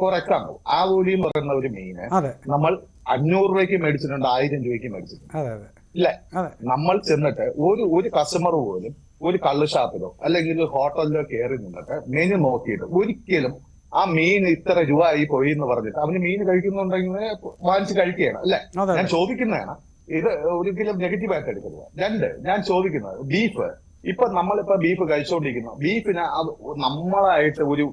ഫോർ എക്സാമ്പിൾ ആവോലി എന്ന് പറയുന്ന ഒരു മീന് നമ്മൾ അഞ്ഞൂറ് രൂപയ്ക്ക് മേടിച്ചിട്ടുണ്ട് ആയിരം രൂപയ്ക്ക് മേടിച്ചിട്ടുണ്ട്. ഇല്ലേ? നമ്മൾ ചെന്നിട്ട് ഒരു ഒരു കസ്റ്റമർ പോലും ഒരു കള്ള് ഷാപ്പിലോ അല്ലെങ്കിൽ ഒരു ഹോട്ടലിലോ കയറി നിന്നിട്ട് മെനു നോക്കിയിട്ട് ഒരിക്കലും ആ മീൻ ഇത്ര രൂപ ആയി പോയി എന്ന് പറഞ്ഞിട്ട് അവന് മീൻ കഴിക്കുന്നുണ്ടെങ്കിൽ വാങ്ങിച്ച് കഴിക്കുകയാണ് അല്ലെ? ഞാൻ ചോദിക്കുന്നതാണ് ഇത് ഒരിക്കലും നെഗറ്റീവ് ആയിട്ട് എടുക്കരുത്. രണ്ട് ഞാൻ ചോദിക്കുന്നത് ബീഫ് ഇപ്പൊ നമ്മളിപ്പോ ബീഫ് കഴിച്ചുകൊണ്ടിരിക്കുന്നു ബീഫിന് അത് നമ്മളായിട്ട് ഒരു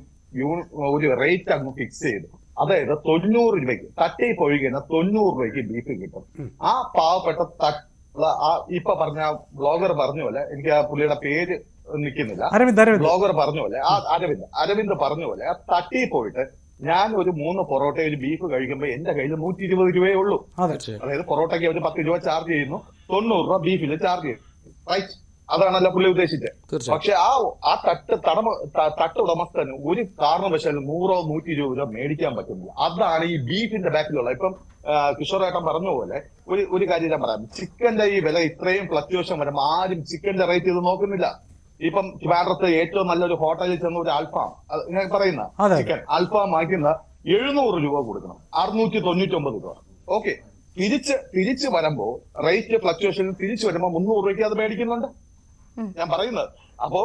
ഒരു റേറ്റ് അങ്ങ് ഫിക്സ് ചെയ്തു. അതായത് തൊണ്ണൂറ് രൂപയ്ക്ക് തട്ടി പൊഴുകുന്ന തൊണ്ണൂറ് രൂപയ്ക്ക് ബീഫ് കിട്ടും. ആ പാവപ്പെട്ട ആ ഇപ്പൊ പറഞ്ഞ ബ്ലോഗർ പറഞ്ഞു പോലെ എനിക്ക് ആ പുള്ളിയുടെ പേര് നിൽക്കുന്നില്ല അരവിന്ദ് അരവിന്ദ്. ബ്ലോഗർ പറഞ്ഞ പോലെ ആ അരവിന്ദ് അരവിന്ദ് പറഞ്ഞ പോലെ ആ തട്ടി പോയിട്ട് ഞാൻ ഒരു മൂന്ന് പൊറോട്ട ഒരു ബീഫ് കഴിക്കുമ്പോൾ എന്റെ കയ്യിൽ നൂറ്റി ഇരുപത് രൂപയേ ഉള്ളൂ. അതെ. അതായത് പൊറോട്ടയ്ക്ക് ഒരു പത്ത് രൂപ ചാർജ് ചെയ്യുന്നു. തൊണ്ണൂറ് രൂപ ബീഫിന് ചാർജ് ചെയ്യുന്നു. റൈറ്റ് അതാണല്ലോ പുള്ളി ഉദ്ദേശിച്ചത് പക്ഷെ ആ ആ തട്ട് തടമ തട്ട് ഉടമസ്ഥന് ഒരു കാരണവശാലും നൂറോ നൂറ്റി ഇരുപത് രൂപ മേടിക്കാൻ പറ്റുന്നില്ല. അതാണ് ഈ ബീഫിന്റെ ബാക്കിലുള്ള ഇപ്പം കിഷോറേട്ടൻ പറഞ്ഞ പോലെ ഒരു ഒരു കാര്യം ഞാൻ പറയാം. ചിക്കന്റെ ഈ വില ഇത്രയും ഫ്ലക്ച്വേഷൻ വരുമ്പോൾ ആരും ചിക്കന്റെ റേറ്റ് ഇത് നോക്കുന്നില്ല. ഇപ്പം ട്രിവാൻഡ്രത്ത് ഏറ്റവും നല്ലൊരു ഹോട്ടലിൽ ചെന്ന ഒരു അൽഫാം ഞാൻ പറയുന്ന ചിക്കൻ അൽഫാം വാങ്ങിക്കുന്ന എഴുന്നൂറ് രൂപ കൊടുക്കണം. അറുന്നൂറ്റി തൊണ്ണൂറ്റി ഒമ്പത് രൂപ. ഓക്കെ. തിരിച്ച് തിരിച്ച് വരുമ്പോ റേറ്റ് ഫ്ലക്ച്വേഷൻ തിരിച്ചു വരുമ്പോ മുന്നൂറ് രൂപയ്ക്ക് അത് മേടിക്കുന്നുണ്ട്. ഞാൻ പറയുന്നത്. അപ്പോ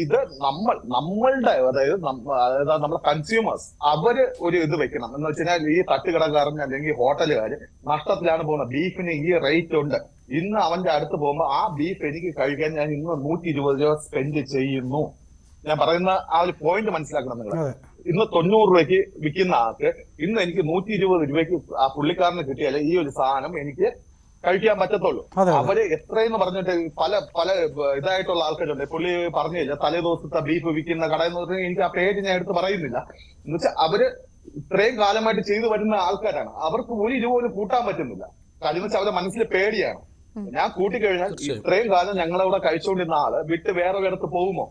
ഇത് നമ്മൾ നമ്മളുടെ അതായത് അതായത് നമ്മുടെ കൺസ്യൂമേഴ്സ് അവർ ഒരു ഇത് വെക്കണം. എന്ന് വെച്ചാൽ ഈ തട്ടുകടക്കാരൻ അല്ലെങ്കിൽ ഹോട്ടലുകാര് നഷ്ടത്തിലാണ് പോകുന്നത്. ബീഫിന് ഈ റേറ്റ് ഉണ്ട്. ഇന്ന് അവന്റെ അടുത്ത് പോകുമ്പോൾ ആ ബീഫ് എനിക്ക് കഴിക്കാൻ ഞാൻ ഇന്ന് നൂറ്റി ഇരുപത് രൂപ സ്പെൻഡ് ചെയ്യുന്നു. ഞാൻ പറയുന്ന ആ ഒരു പോയിന്റ് മനസ്സിലാക്കണം നിങ്ങൾ. ഇന്ന് തൊണ്ണൂറ് രൂപയ്ക്ക് വിൽക്കുന്ന ആൾക്ക് ഇന്ന് എനിക്ക് നൂറ്റി ഇരുപത് രൂപയ്ക്ക് ആ പുള്ളിക്കാരന് കിട്ടിയാലേ ഈ ഒരു സാധനം എനിക്ക് കഴിക്കാൻ പറ്റത്തുള്ളൂ. അവർ എത്രയെന്ന് പറഞ്ഞിട്ട് പല പല ഇതായിട്ടുള്ള ആൾക്കാരുണ്ട്. പുള്ളി പറഞ്ഞില്ല തലേ ദിവസത്തെ ബീഫ് വിൽക്കുന്ന കട എന്ന് പറഞ്ഞാൽ എനിക്ക് ആ പേര് ഞാൻ എടുത്ത് പറയുന്നില്ല. എന്ന് വെച്ചാൽ അവർ ഇത്രയും കാലമായിട്ട് ചെയ്തു വരുന്ന ആൾക്കാരാണ്. അവർക്ക് ഒരു ഇതുപോലും പോലും കൂട്ടാൻ പറ്റുന്നില്ല. കാര്യം വെച്ചാൽ അവരുടെ മനസ്സിൽ പേടിയാണ്. ഞാൻ കൂട്ടിക്കഴിഞ്ഞാൽ. ഇത്രയും കാലം ഞങ്ങളവിടെ കഴിച്ചുകൊണ്ടിരുന്ന ആൾ വിട്ട് വേറെ വേറെടുത്ത് പോകുമോ?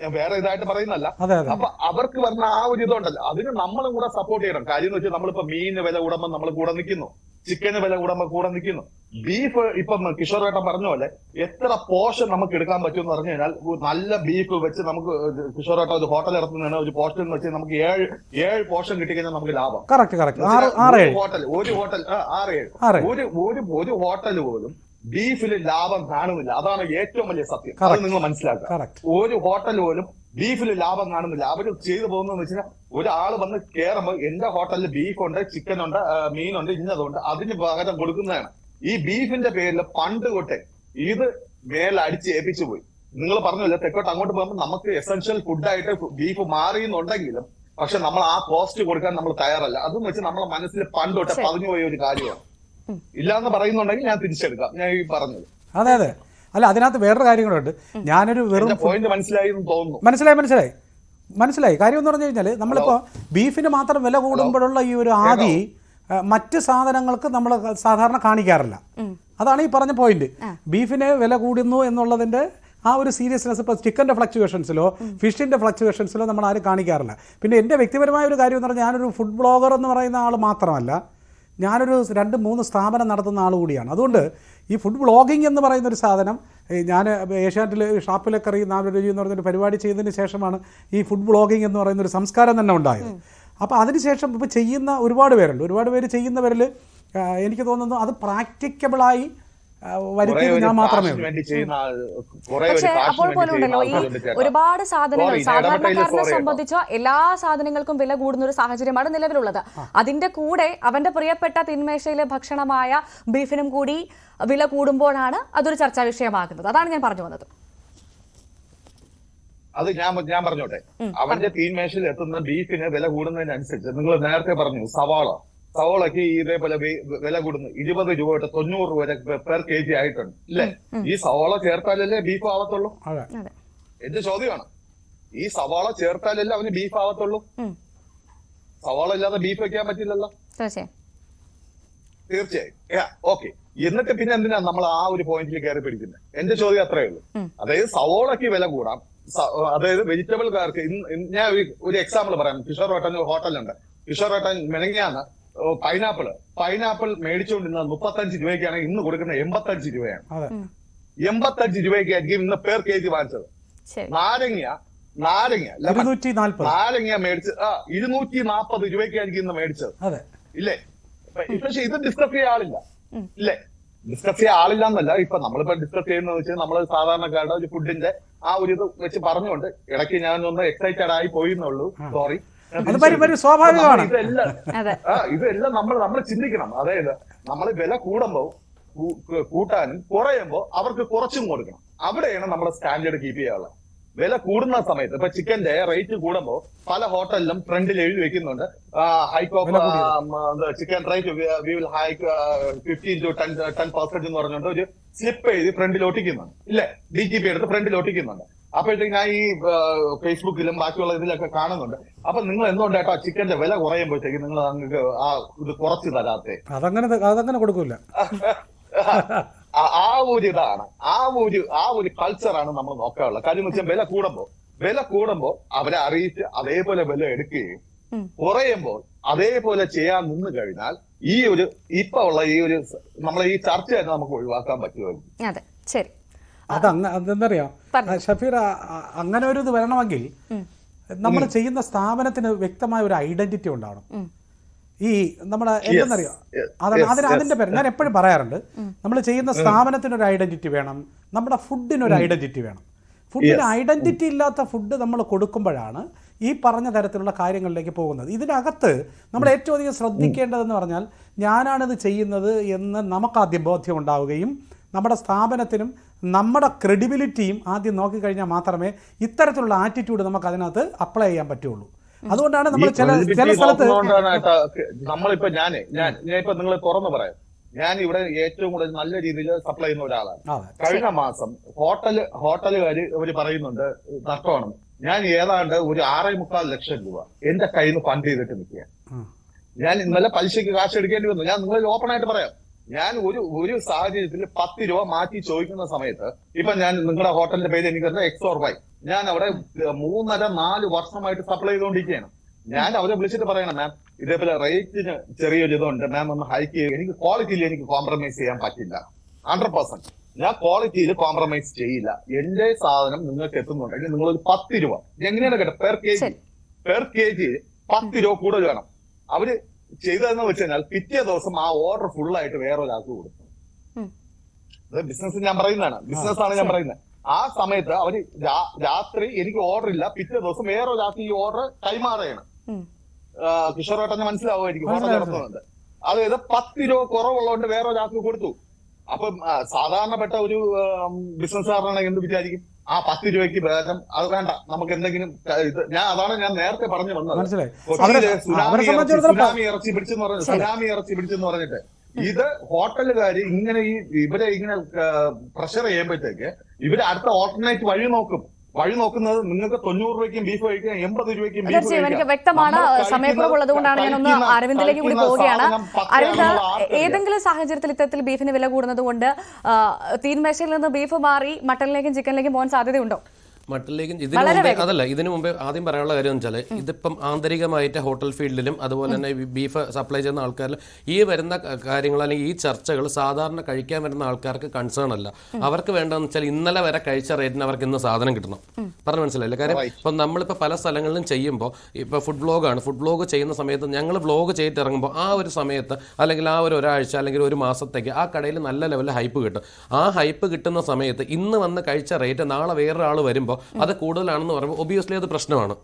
ഞാൻ വേറെ ഇതായിട്ട് പറയുന്നല്ല അപ്പൊ അവർക്ക് വരുന്ന ആ ഒരു ഇതുണ്ടല്ലോ. അതിന് നമ്മളും കൂടെ സപ്പോർട്ട് ചെയ്യണം. കാര്യം എന്ന് വെച്ചാൽ നമ്മളിപ്പോ മീൻ വില കൂടുമ്പോൾ നമ്മൾ കൂടെ നിൽക്കുന്നു ചിക്കന് വില കൂടുമ്പോ കൂടെ നിൽക്കുന്നു. ബീഫ് ഇപ്പം കിഷോർ ഏട്ടൻ പറഞ്ഞ പോലെ എത്ര പോഷൻ നമുക്ക് എടുക്കാൻ പറ്റും എന്ന് പറഞ്ഞു കഴിഞ്ഞാൽ നല്ല ബീഫ് വെച്ച് നമുക്ക് കിഷോർ ഏട്ടൻ ഒരു ഹോട്ടൽ ഇറക്കുന്നതാണ് ഒരു പോഷൻ വെച്ച് നമുക്ക് ഏഴ് ഏഴ് പോഷൻ കിട്ടിക്കഴിഞ്ഞാൽ നമുക്ക് ലാഭം. Correct correct. ഹോട്ടൽ ഒരു ഹോട്ടൽ ആറ് ഏഴ്. ഒരു ഒരു ഒരു ഹോട്ടൽ പോലും ബീഫിൽ ലാഭം കാണുന്നില്ല. അതാണ് ഏറ്റവും വലിയ സത്യം. അത് നിങ്ങൾ മനസ്സിലാക്കുക. ഒരു ഹോട്ടൽ പോലും ബീഫിൽ ലാഭം കാണുന്നു ലാഭം ചെയ്തു പോകുന്നതെന്ന് വെച്ചാൽ ഒരാൾ വന്ന് കയറുമ്പോൾ എന്റെ ഹോട്ടലിൽ ബീഫ് ഉണ്ട് ചിക്കൻ ഉണ്ട് മീനുണ്ട് ഇന്നതുണ്ട്. അതിന് പകരം കൊടുക്കുന്നതാണ്. ഈ ബീഫിന്റെ പേരിൽ പണ്ട് തൊട്ടേ ഇത് മേലെ അടിച്ച് ഏൽപ്പിച്ചു പോയി. നിങ്ങൾ പറഞ്ഞല്ലോ തെക്കോട്ട് അങ്ങോട്ട് പോകുമ്പോൾ നമുക്ക് എസെൻഷ്യൽ ഫുഡായിട്ട് ബീഫ് മാറിയെന്നുണ്ടെങ്കിലും പക്ഷെ നമ്മൾ ആ കോസ്റ്റ് കൊടുക്കാൻ നമ്മൾ തയ്യാറല്ല. അതെന്ന് വെച്ചാൽ നമ്മളെ മനസ്സിൽ പണ്ട് തൊട്ടേ ശരി. പറഞ്ഞു പോയ ഒരു കാര്യമാണ്. ഇല്ലാന്ന് പറയുന്നുണ്ടെങ്കിൽ ഞാൻ തിരിച്ചെടുക്കാം. ഞാൻ ഈ പറഞ്ഞത്. അതെ അതെ. അല്ല അതിനകത്ത് വേറൊരു കാര്യങ്ങളുണ്ട്. കൂടെ ഉണ്ട് ഞാനൊരു വെറും പോയിന്റ് മനസ്സിലായി എന്ന് തോന്നുന്നു. മനസ്സിലായി മനസ്സിലായി. മനസ്സിലായി. കാര്യം എന്ന് പറഞ്ഞു കഴിഞ്ഞാൽ നമ്മളിപ്പോൾ ബീഫിന് മാത്രം വില കൂടുമ്പോഴുള്ള ഈ ഒരു ആദി മറ്റ് സാധനങ്ങൾക്ക് നമ്മൾ സാധാരണ കാണിക്കാറില്ല. അതാണ് ഈ പറഞ്ഞ പോയിന്റ് ബീഫിന് വില കൂടുന്നു എന്നുള്ളതിന്റെ ആ ഒരു സീരിയസ്നെസ് ഇപ്പോൾ ചിക്കന്റെ ഫ്ലക്ച്വേഷൻസിലോ ഫിഷിന്റെ ഫ്ലക്ച്വേഷൻസിലോ നമ്മൾ ആരും കാണിക്കാറില്ല. പിന്നെ എന്റെ വ്യക്തിപരമായ ഒരു കാര്യം എന്ന് പറഞ്ഞാൽ ഞാനൊരു ഫുഡ് ബ്ലോഗർ എന്ന് പറയുന്ന ആൾ മാത്രമല്ല. ഞാനൊരു രണ്ട് മൂന്ന് സ്ഥാപനം നടത്തുന്ന ആൾ കൂടിയാണ്. അതുകൊണ്ട് ഈ ഫുഡ് ബ്ലോഗിംഗ് എന്ന് പറയുന്ന ഒരു സാധനം ഞാൻ ഏഷ്യാനെറ്റിൽ ഷാപ്പിലെ നാല് രുചി എന്ന് പറയുന്നൊരു പരിപാടി ചെയ്തതിന് ശേഷമാണ് ഈ ഫുഡ് ബ്ലോഗിംഗ് എന്ന് പറയുന്ന ഒരു സംസ്കാരം തന്നെ ഉണ്ടായത്. അപ്പോൾ അതിനുശേഷം ഇപ്പോൾ ചെയ്യുന്ന ഒരുപാട് പേരുണ്ട്. ഒരുപാട് പേര് ചെയ്യുന്നവരിൽ എനിക്ക് തോന്നുന്നു അത് പ്രാക്ടിക്കബിളായി വരുത്തിയത് ഞാൻ മാത്രമേ പക്ഷെ അപ്പോൾ പോലും ഉണ്ടല്ലോ ഈ ഒരുപാട് സാധനങ്ങൾ സാധാരണക്കാരനെ സംബന്ധിച്ച എല്ലാ സാധനങ്ങൾക്കും വില കൂടുന്ന ഒരു സാഹചര്യമാണ് നിലവിലുള്ളത്. അതിന്റെ കൂടെ അവന്റെ പ്രിയപ്പെട്ട തിന്മേശയിലെ ഭക്ഷണമായ ബീഫിനും കൂടി വില കൂടുമ്പോഴാണ് അതൊരു ചർച്ചാ വിഷയമാകുന്നത്. അതാണ് ഞാൻ പറഞ്ഞു വന്നത്. അത് ഞാൻ ഞാൻ പറഞ്ഞോട്ടെ. അവന്റെ തീൻമേശയിൽ എത്തുന്ന ബീഫിന് വില കൂടുന്നതിനനുസരിച്ച് നിങ്ങൾ നേരത്തെ പറഞ്ഞു സവാള. സവാളയ്ക്ക് ഇതേപോലെ വില കൂടുന്നു. ഇരുപത് രൂപ തൊട്ട് തൊണ്ണൂറ് രൂപ വരെ പെർ കെ ജി ആയിട്ടുണ്ട്. അല്ലെ ഈ സവോള ചേർത്താലല്ലേ ബീഫ് ആവത്തുള്ളൂ? എന്റെ ചോദ്യമാണ്? ഈ സവാള ചേർത്താലല്ലേ അവന് ബീഫ് ആവത്തുള്ളൂ. സവാള ഇല്ലാതെ ബീഫ് വെക്കാൻ പറ്റില്ലല്ലോ? തീർച്ചയായും. ഓക്കെ. എന്നിട്ട് പിന്നെ എന്തിനാ നമ്മൾ ആ ഒരു പോയിന്റിൽ കയറി പിടിക്കുന്നത് എന്റെ ചോദ്യം അത്രേ ഉള്ളൂ. അതായത് സവോളയ്ക്ക് വില കൂടാം. അതായത് വെജിറ്റബിൾക്കാർക്ക് ഇന്ന് ഇന്ന് ഞാൻ ഒരു- എക്സാമ്പിൾ പറയാം. കിഷോർ ഹോട്ടൽ ഹോട്ടലുണ്ട് കിഷോർ ഹോട്ടൽ മെനങ്ങിയാണ്. പൈനാപ്പിൾ പൈനാപ്പിൾ മേടിച്ചുകൊണ്ടിരുന്നത് മുപ്പത്തഞ്ച് രൂപയ്ക്കാണ് ഇന്ന് കൊടുക്കുന്നത് എൺപത്തഞ്ച് രൂപയാണ്. അതെ. എൺപത്തഞ്ച് രൂപയ്ക്കായിരിക്കും ഇന്ന് പേർ കെ ജി വാങ്ങിച്ചത്. ശരി. നാരങ്ങ നാരങ്ങ നാരങ്ങ മേടിച്ച് ആ ഇരുന്നൂറ്റി നാൽപ്പത് രൂപയ്ക്കായിരിക്കും ഇന്ന് മേടിച്ചത്. അതെ. ഇല്ലേ? ഇപ്പൊ- പക്ഷെ ഇത് ഡിസ്കസ് ചെയ്യാൻ ആളില്ല. ഇല്ലേ? ഡിസ്കസ് ചെയ്യാൻ ആളില്ല എന്നല്ല ഇപ്പൊ നമ്മളിപ്പോ ഡിസ്കസ് ചെയ്യുന്നത് വെച്ചാൽ നമ്മൾ സാധാരണക്കാരുടെ ഒരു ഫുഡിന്റെ ആ ഒരു ഇത് വെച്ച് പറഞ്ഞുകൊണ്ട് ഇടയ്ക്ക് ഞാൻ ഒന്ന് എക്സൈറ്റഡ് ആയി പോയി എന്നുള്ളൂ സോറി സ്വാഭാവികമാണ്. ഇതെല്ലാം നമ്മൾ നമ്മൾ ചിന്തിക്കണം. അതായത് നമ്മൾ വില കൂടുമ്പോ കൂ- കൂ- കൂട്ടാനും കുറയുമ്പോ അവർക്ക് കുറച്ചും കൊടുക്കണം. അവിടെയാണ് നമ്മുടെ സ്റ്റാൻഡേർഡ് കീപ്പ് ചെയ്യാനുള്ളത്. വില കൂടുന്ന സമയത്ത് ഇപ്പൊ ചിക്കന്റെ റേറ്റ് കൂടുമ്പോ പല ഹോട്ടലിലും ഫ്രണ്ടിൽ എഴുതി വെക്കുന്നുണ്ട്. Hike of chicken rate we will hike fifteen to ten ten percent എന്ന് പറഞ്ഞുകൊണ്ട് ഒരു സ്ലിപ്പ് എഴുതി ഫ്രണ്ടിൽ ഒട്ടിക്കുന്നുണ്ട്. ഇല്ലേ? ഡി ജി പി എടുത്ത് ഫ്രണ്ടിൽ ഒട്ടിക്കുന്നുണ്ട്. അപ്പോഴത്തേക്ക് ഞാൻ ഈ ആ, ഫേസ്ബുക്കിലും ബാക്കിയുള്ള ഇതിലൊക്കെ കാണുന്നുണ്ട്. അപ്പൊ നിങ്ങൾ എന്തുകൊണ്ടാട്ടോ ചിക്കന്റെ വില കുറയുമ്പോഴത്തേക്ക് നിങ്ങൾ അങ്ങക്ക് ആ ഇത് കുറച്ച് തരാത്തെ? അതങ്ങനെ അതങ്ങനെ കൊടുക്കൂല. ആ- ആ ഒരു ഇതാണ്. ആ ഒരു ആ ഒരു കൾച്ചറാണ് നമ്മൾ നോക്കാനുള്ളത് കാര്യം വെച്ചാൽ വില കൂടുമ്പോ വില കൂടുമ്പോ അവരെ അറിയിച്ച് അതേപോലെ വില എടുക്കുകയും കുറയുമ്പോൾ അതേപോലെ ചെയ്യാൻ നിന്ന് കഴിഞ്ഞാൽ ഈ ഒരു ഇപ്പൊ ഉള്ള ഈ ഒരു നമ്മളെ ഈ ചർച്ച തന്നെ നമുക്ക് ഒഴിവാക്കാൻ പറ്റുമായിരുന്നു അതെ ശരി. അത് അങ്ങ അതെന്തറിയാം. ഷഫീർ അങ്ങനെ ഒരു ഇത് വരണമെങ്കിൽ നമ്മൾ ചെയ്യുന്ന സ്ഥാപനത്തിന് വ്യക്തമായ ഒരു ഐഡന്റിറ്റി ഉണ്ടാവണം. ഈ നമ്മുടെ എന്തെന്നറിയാം? അതാണ് അതിന് അതിന്റെ പേര്. ഞാൻ എപ്പോഴും പറയാറുണ്ട് നമ്മൾ ചെയ്യുന്ന സ്ഥാപനത്തിന് ഒരു ഐഡന്റിറ്റി വേണം നമ്മുടെ ഫുഡിന് ഒരു ഐഡന്റിറ്റി വേണം. ഫുഡിന് ഐഡന്റിറ്റി ഇല്ലാത്ത ഫുഡ് നമ്മൾ കൊടുക്കുമ്പോഴാണ് ഈ പറഞ്ഞ തരത്തിലുള്ള കാര്യങ്ങളിലേക്ക് പോകുന്നത്. ഇതിനകത്ത് നമ്മൾ ഏറ്റവും അധികം ശ്രദ്ധിക്കേണ്ടതെന്ന് പറഞ്ഞാൽ ഞാനാണിത് ചെയ്യുന്നത് എന്ന് നമുക്കാദ്യം ബോധ്യം ഉണ്ടാവുകയും നമ്മുടെ സ്ഥാപനത്തിനും നമ്മുടെ ക്രെഡിബിലിറ്റിയും ആദ്യം നോക്കിക്കഴിഞ്ഞാൽ മാത്രമേ ഇത്തരത്തിലുള്ള ആറ്റിറ്റ്യൂഡ് നമുക്ക് അതിനകത്ത് അപ്ലൈ ചെയ്യാൻ പറ്റുള്ളൂ. അതുകൊണ്ടാണ് നമ്മൾ ചില ചില സ്ഥലത്ത് നമ്മളിപ്പോ ഞാൻ ഞാൻ ഞാൻ ഇപ്പൊ നിങ്ങൾ തുറന്നു പറയാം. ഞാൻ ഇവിടെ ഏറ്റവും കൂടുതൽ നല്ല രീതിയിൽ സപ്ലൈ ചെയ്യുന്ന ഒരാളാണ്. കഴിഞ്ഞ മാസം ഹോട്ടൽ ഹോട്ടലുകാര് അവർ പറയുന്നുണ്ട് നഷ്ടമാണ് ഞാൻ ഏതാണ്ട് ഒരു ആറേ മുക്കാൽ ലക്ഷം രൂപ എന്റെ കയ്യിൽ നിന്ന് ഫണ്ട് ചെയ്തിട്ട് നിൽക്കുക ഞാൻ ഇന്നലെ പലിശയ്ക്ക് കാശ് എടുക്കേണ്ടി വന്നു. ഞാൻ നിങ്ങളിൽ ഓപ്പൺ ആയിട്ട് പറയാം. ഞാൻ ഒരു ഒരു സാഹചര്യത്തിൽ പത്ത് രൂപ മാറ്റി ചോദിക്കുന്ന സമയത്ത് ഇപ്പൊ ഞാൻ നിങ്ങളുടെ ഹോട്ടലിന്റെ പേര് എനിക്ക് എക്സ് ഓർ വൈ ഞാൻ അവിടെ മൂന്നര നാല് വർഷമായിട്ട് സപ്ലൈ ചെയ്തുകൊണ്ടിരിക്കുകയാണ് ഞാൻ അവരെ വിളിച്ചിട്ട് പറയണം മാം ഇതേപോലെ റേറ്റിന് ചെറിയൊരു ഇതുണ്ട്. മാം ഒന്ന് ഹൈക്ക് ചെയ്യുക എനിക്ക് ക്വാളിറ്റിയിൽ എനിക്ക് കോംപ്രമൈസ് ചെയ്യാൻ പറ്റില്ല. ഹൺഡ്രഡ് പെർസെന്റ് ഞാൻ ക്വാളിറ്റിയിൽ കോംപ്രമൈസ് ചെയ്യില്ല. എന്റെ സാധനം നിങ്ങൾക്ക് എത്തുന്നുണ്ടെങ്കിൽ നിങ്ങൾ ഒരു പത്ത് രൂപ. എങ്ങനെയാണ് കേട്ടോ? Per K G per K G പത്ത് രൂപ കൂടുതൽ വേണം. അവർ ചെയ്തതെന്ന് വെച്ച് കഴിഞ്ഞാൽ പിറ്റേ ദിവസം ആ ഓർഡർ ഫുൾ ആയിട്ട് വേറെ ഒരാൾക്ക് കൊടുത്തു. അത് ബിസിനസ് ഞാൻ പറയുന്നതാണ്. ബിസിനസ് ആണ് ഞാൻ പറയുന്നത്. ആ സമയത്ത് അവർ രാത്രി എനിക്ക് ഓർഡർ ഇല്ല. പിറ്റേ ദിവസം വേറെ ഒരാൾക്ക് ഈ ഓർഡർ കൈമാറുകയാണ്. കിഷോറേട്ടന് മനസ്സിലാവുമായിരിക്കും ഓർഡർ നടത്തുന്നുണ്ട് അതായത് പത്ത് രൂപ കുറവുള്ളതുകൊണ്ട് വേറെ ഒരാൾക്ക് കൊടുത്തു. അപ്പം സാധാരണപ്പെട്ട ഒരു ബിസിനസ്സുകാരനാണെങ്കിൽ എന്ത് വിചാരിക്കും? ആ പത്ത് രൂപയ്ക്ക് ഭേദം അത് വേണ്ട. നമുക്ക് എന്തെങ്കിലും ഇത് ഞാൻ അതാണ് ഞാൻ നേരത്തെ പറഞ്ഞു വന്നത്. സുനാമി ഇറച്ചി- പിടിച്ചെന്ന് പറഞ്ഞു സുനാമി ഇറച്ചി പിടിച്ചെന്ന് പറഞ്ഞിട്ട് ഇത് ഹോട്ടലുകാര് ഇങ്ങനെ ഈ ഇവരെ ഇങ്ങനെ പ്രഷർ ചെയ്യുമ്പോഴത്തേക്ക് ഇവർ അടുത്ത ഓൾട്ടർനേറ്റ് വഴി നോക്കും. വഴി നോക്കുന്നത് നിങ്ങൾക്ക് തൊണ്ണൂറ് രൂപയ്ക്കും ബീഫ് കഴിക്കാം എൺപത് രൂപയ്ക്കും ബീഫ് എനിക്ക് വ്യക്തമാണ് സമയക്കുറവുള്ളത് കൊണ്ടാണ് ഒന്ന് അരവിന്ദിലേക്ക് കൂടി പോവുകയാണ്. അരവിന്ദ് ഏതെങ്കിലും സാഹചര്യത്തിൽ ഇത്തരത്തിൽ ബീഫിന് വില കൂടുന്നത് കൊണ്ട് തീൻമേശയിൽ നിന്ന് ബീഫ് മാറി മട്ടണിലേക്കും ചിക്കനിലേക്കും പോകാൻ സാധ്യതയുണ്ടോ? മട്ടിലേക്കും ഇതിന് മുമ്പേ അതല്ല ഇതിനു മുമ്പേ ആദ്യം പറയാനുള്ള കാര്യം എന്ന് വെച്ചാൽ ഇതിപ്പം ആന്തരികമായിട്ട് ഹോട്ടൽ ഫീൽഡിലും അതുപോലെ തന്നെ ബീഫ് സപ്ലൈ ചെയ്യുന്ന ആൾക്കാരിൽ ഈ വരുന്ന കാര്യങ്ങൾ അല്ലെങ്കിൽ ഈ ചർച്ചകൾ സാധാരണ കഴിക്കാൻ വരുന്ന ആൾക്കാർക്ക് കൺസേൺ അല്ല. അവർക്ക് വേണ്ടതെന്ന് വെച്ചാൽ ഇന്നലെ വരെ കഴിച്ച റേറ്റിന് അവർക്ക് ഇന്ന് സാധനം കിട്ടണം. പറഞ്ഞു മനസ്സിലായില്ല? കാര്യം ഇപ്പം നമ്മളിപ്പോൾ പല സ്ഥലങ്ങളിലും ചെയ്യുമ്പോൾ ഇപ്പോൾ ഫുഡ് ബ്ലോഗാണ് ഫുഡ് ബ്ലോഗ് ചെയ്യുന്ന സമയത്ത് ഞങ്ങൾ ബ്ലോഗ് ചെയ്തിട്ട് ഇറങ്ങുമ്പോൾ ആ ഒരു സമയത്ത് അല്ലെങ്കിൽ ആ ഒരു ഒരാഴ്ച അല്ലെങ്കിൽ ഒരു മാസത്തേക്ക് ആ കടയിൽ നല്ല ലെവലിൽ ഹൈപ്പ് കിട്ടും. ആ ഹൈപ്പ് കിട്ടുന്ന സമയത്ത് ഇന്ന് വന്ന് കഴിച്ച റേറ്റ് നാളെ വേറൊരാൾ വരുമ്പോൾ അത് കൂടുതലാണെന്ന് പറയുമ്പോൾ ഒബിയസ്ലി അത് പ്രശ്നമാണ്.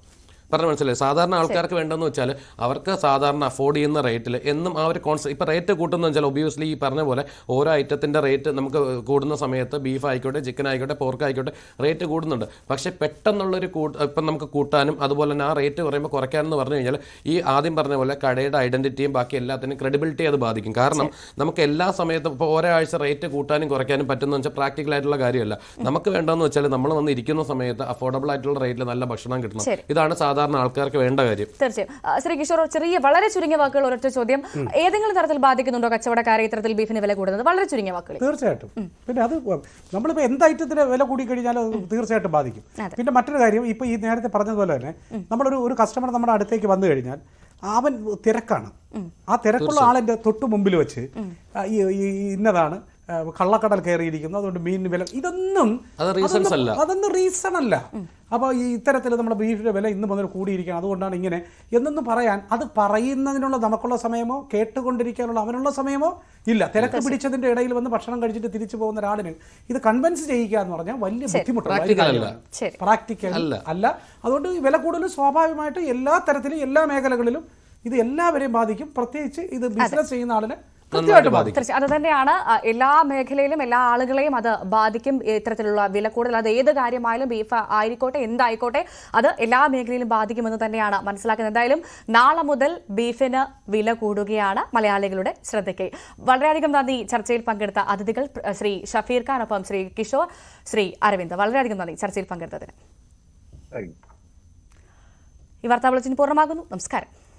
പറഞ്ഞു മനസ്സിലായി. സാധാരണ ആൾക്കാർക്ക് വേണ്ടതെന്ന് വെച്ചാൽ അവർക്ക് സാധാരണ അഫോർഡ് ചെയ്യുന്ന റേറ്റിൽ എന്നും ആ ഒരു കോൺസെപ്റ്റ് ഇപ്പോൾ റേറ്റ് കൂട്ടുന്ന വെച്ചാൽ ഒബിയസ്ലി ഈ പറഞ്ഞ പോലെ ഓരോ ഐറ്റത്തിന്റെ റേറ്റ് നമുക്ക് കൂടുന്ന സമയത്ത് ബീഫ് ആയിക്കോട്ടെ ചിക്കൻ ആയിക്കോട്ടെ പോർക്ക് ആയിക്കോട്ടെ റേറ്റ് കൂടുന്നുണ്ട്. പക്ഷേ പെട്ടെന്നുള്ളൊരു കൂട്ട് ഇപ്പം നമുക്ക് കൂട്ടാനും അതുപോലെ തന്നെ ആ റേറ്റ് പറയുമ്പോൾ കുറയ്ക്കാനെന്ന് പറഞ്ഞു കഴിഞ്ഞാൽ ഈ ആദ്യം പറഞ്ഞ പോലെ കടയുടെ ഐഡന്റിറ്റിയും ബാക്കി എല്ലാത്തിനും ക്രെഡിബിലിറ്റി അത് ബാധിക്കും. കാരണം നമുക്ക് എല്ലാ സമയത്തും ഇപ്പോൾ ഒരാഴ്ച റേറ്റ് കൂട്ടാനും കുറയ്ക്കാനും പറ്റുന്ന വെച്ചാൽ പ്രാക്ടിക്കൽ ആയിട്ടുള്ള കാര്യമല്ല. നമുക്ക് വേണ്ടതെന്ന് വെച്ചാൽ നമ്മൾ വന്ന് ഇരിക്കുന്ന സമയത്ത് അഫോർഡബിൾ ആയിട്ടുള്ള റേറ്റിൽ നല്ല ഭക്ഷണം കിട്ടണം. ഇതാണ് സാധാരണ ആൾക്കാർക്ക് വേണ്ട കാര്യം. തീർച്ചയായും. ശ്രീ കിഷോർ ചെറിയ വളരെ ചുരുങ്ങിയ വാക്കുകൾ ഒരൊറ്റ ചോദ്യം. ഏതെങ്കിലും തരത്തിൽ ബാധിക്കുന്നുണ്ടോ കച്ചവടക്കാരെ ഇത്തരത്തിൽ ബീഫിന് വില കൂടുന്നത്? വളരെ ചുരുങ്ങിയ വാക്കുകൾ. തീർച്ചയായിട്ടും. പിന്നെ അത് നമ്മളിപ്പോൾ എന്ത് ഐറ്റത്തിന് വില കൂടി കഴിഞ്ഞാലും അത് തീർച്ചയായിട്ടും ബാധിക്കും. പിന്നെ മറ്റൊരു കാര്യം ഇപ്പോൾ ഈ നേരത്തെ പറഞ്ഞതുപോലെ തന്നെ നമ്മളൊരു ഒരു കസ്റ്റമർ നമ്മുടെ അടുത്തേക്ക് വന്നു കഴിഞ്ഞാൽ അവൻ തിരക്കാണ്. ആ തിരക്കുള്ള ആളിന്റെ തൊട്ട് മുമ്പിൽ വെച്ച് ഈ ഈ ഇന്നതാണ് കള്ളക്കടൽ കയറിയിരിക്കുന്നു അതുകൊണ്ട് മീനിന് വില ഇതൊന്നും. അതൊന്നും റീസൺ അല്ല. അപ്പോൾ ഈ ഇത്തരത്തിൽ നമ്മുടെ ബീഫിന്റെ വില ഇന്ന് മുതൽ കൂടിയിരിക്കണം അതുകൊണ്ടാണ് ഇങ്ങനെ എന്നൊന്നും പറയാൻ അത് പറയുന്നതിനുള്ള നമുക്കുള്ള സമയമോ കേട്ടുകൊണ്ടിരിക്കാനുള്ള അവനുള്ള സമയമോ ഇല്ല. തിരക്ക് പിടിച്ചതിന്റെ ഇടയിൽ വന്ന് ഭക്ഷണം കഴിച്ചിട്ട് തിരിച്ചു പോകുന്ന ഒരാളിന് ഇത് കൺവിൻസ് ചെയ്യുക എന്ന് പറഞ്ഞാൽ വലിയ അല്ല. പ്രാക്ടിക്കൽ അല്ല. അതുകൊണ്ട് ഈ വില കൂടുതൽ സ്വാഭാവികമായിട്ട് എല്ലാ തരത്തിലും എല്ലാ മേഖലകളിലും ഇത് എല്ലാവരെയും ബാധിക്കും. പ്രത്യേകിച്ച് ഇത് ബിസിനസ് ചെയ്യുന്ന ആളിനെ അത് തന്നെയാണ് എല്ലാ മേഖലയിലും എല്ലാ ആളുകളെയും അത് ബാധിക്കും ഇത്തരത്തിലുള്ള വില കൂടുതൽ. അത് ഏത് കാര്യമായാലും ബീഫ് ആയിക്കോട്ടെ എന്തായിക്കോട്ടെ അത് എല്ലാ മേഖലയിലും ബാധിക്കുമെന്ന് തന്നെയാണ് മനസ്സിലാക്കുന്നത്. എന്തായാലും നാളെ മുതൽ ബീഫിന് വില കൂടുകയാണ് മലയാളികളുടെ ശ്രദ്ധയ്ക്ക്. വളരെയധികം നന്ദി ചർച്ചയിൽ പങ്കെടുത്ത അതിഥികൾ ശ്രീ ഷഫീർ ഖാൻ ഒപ്പം ശ്രീ കിഷോർ ശ്രീ അരവിന്ദ്. വളരെയധികം നന്ദി ചർച്ചയിൽ പങ്കെടുത്തതിന്. ഈ വാർത്താ ബുള്ളറ്റിൻ പൂർണമാകുന്നു. നമസ്കാരം.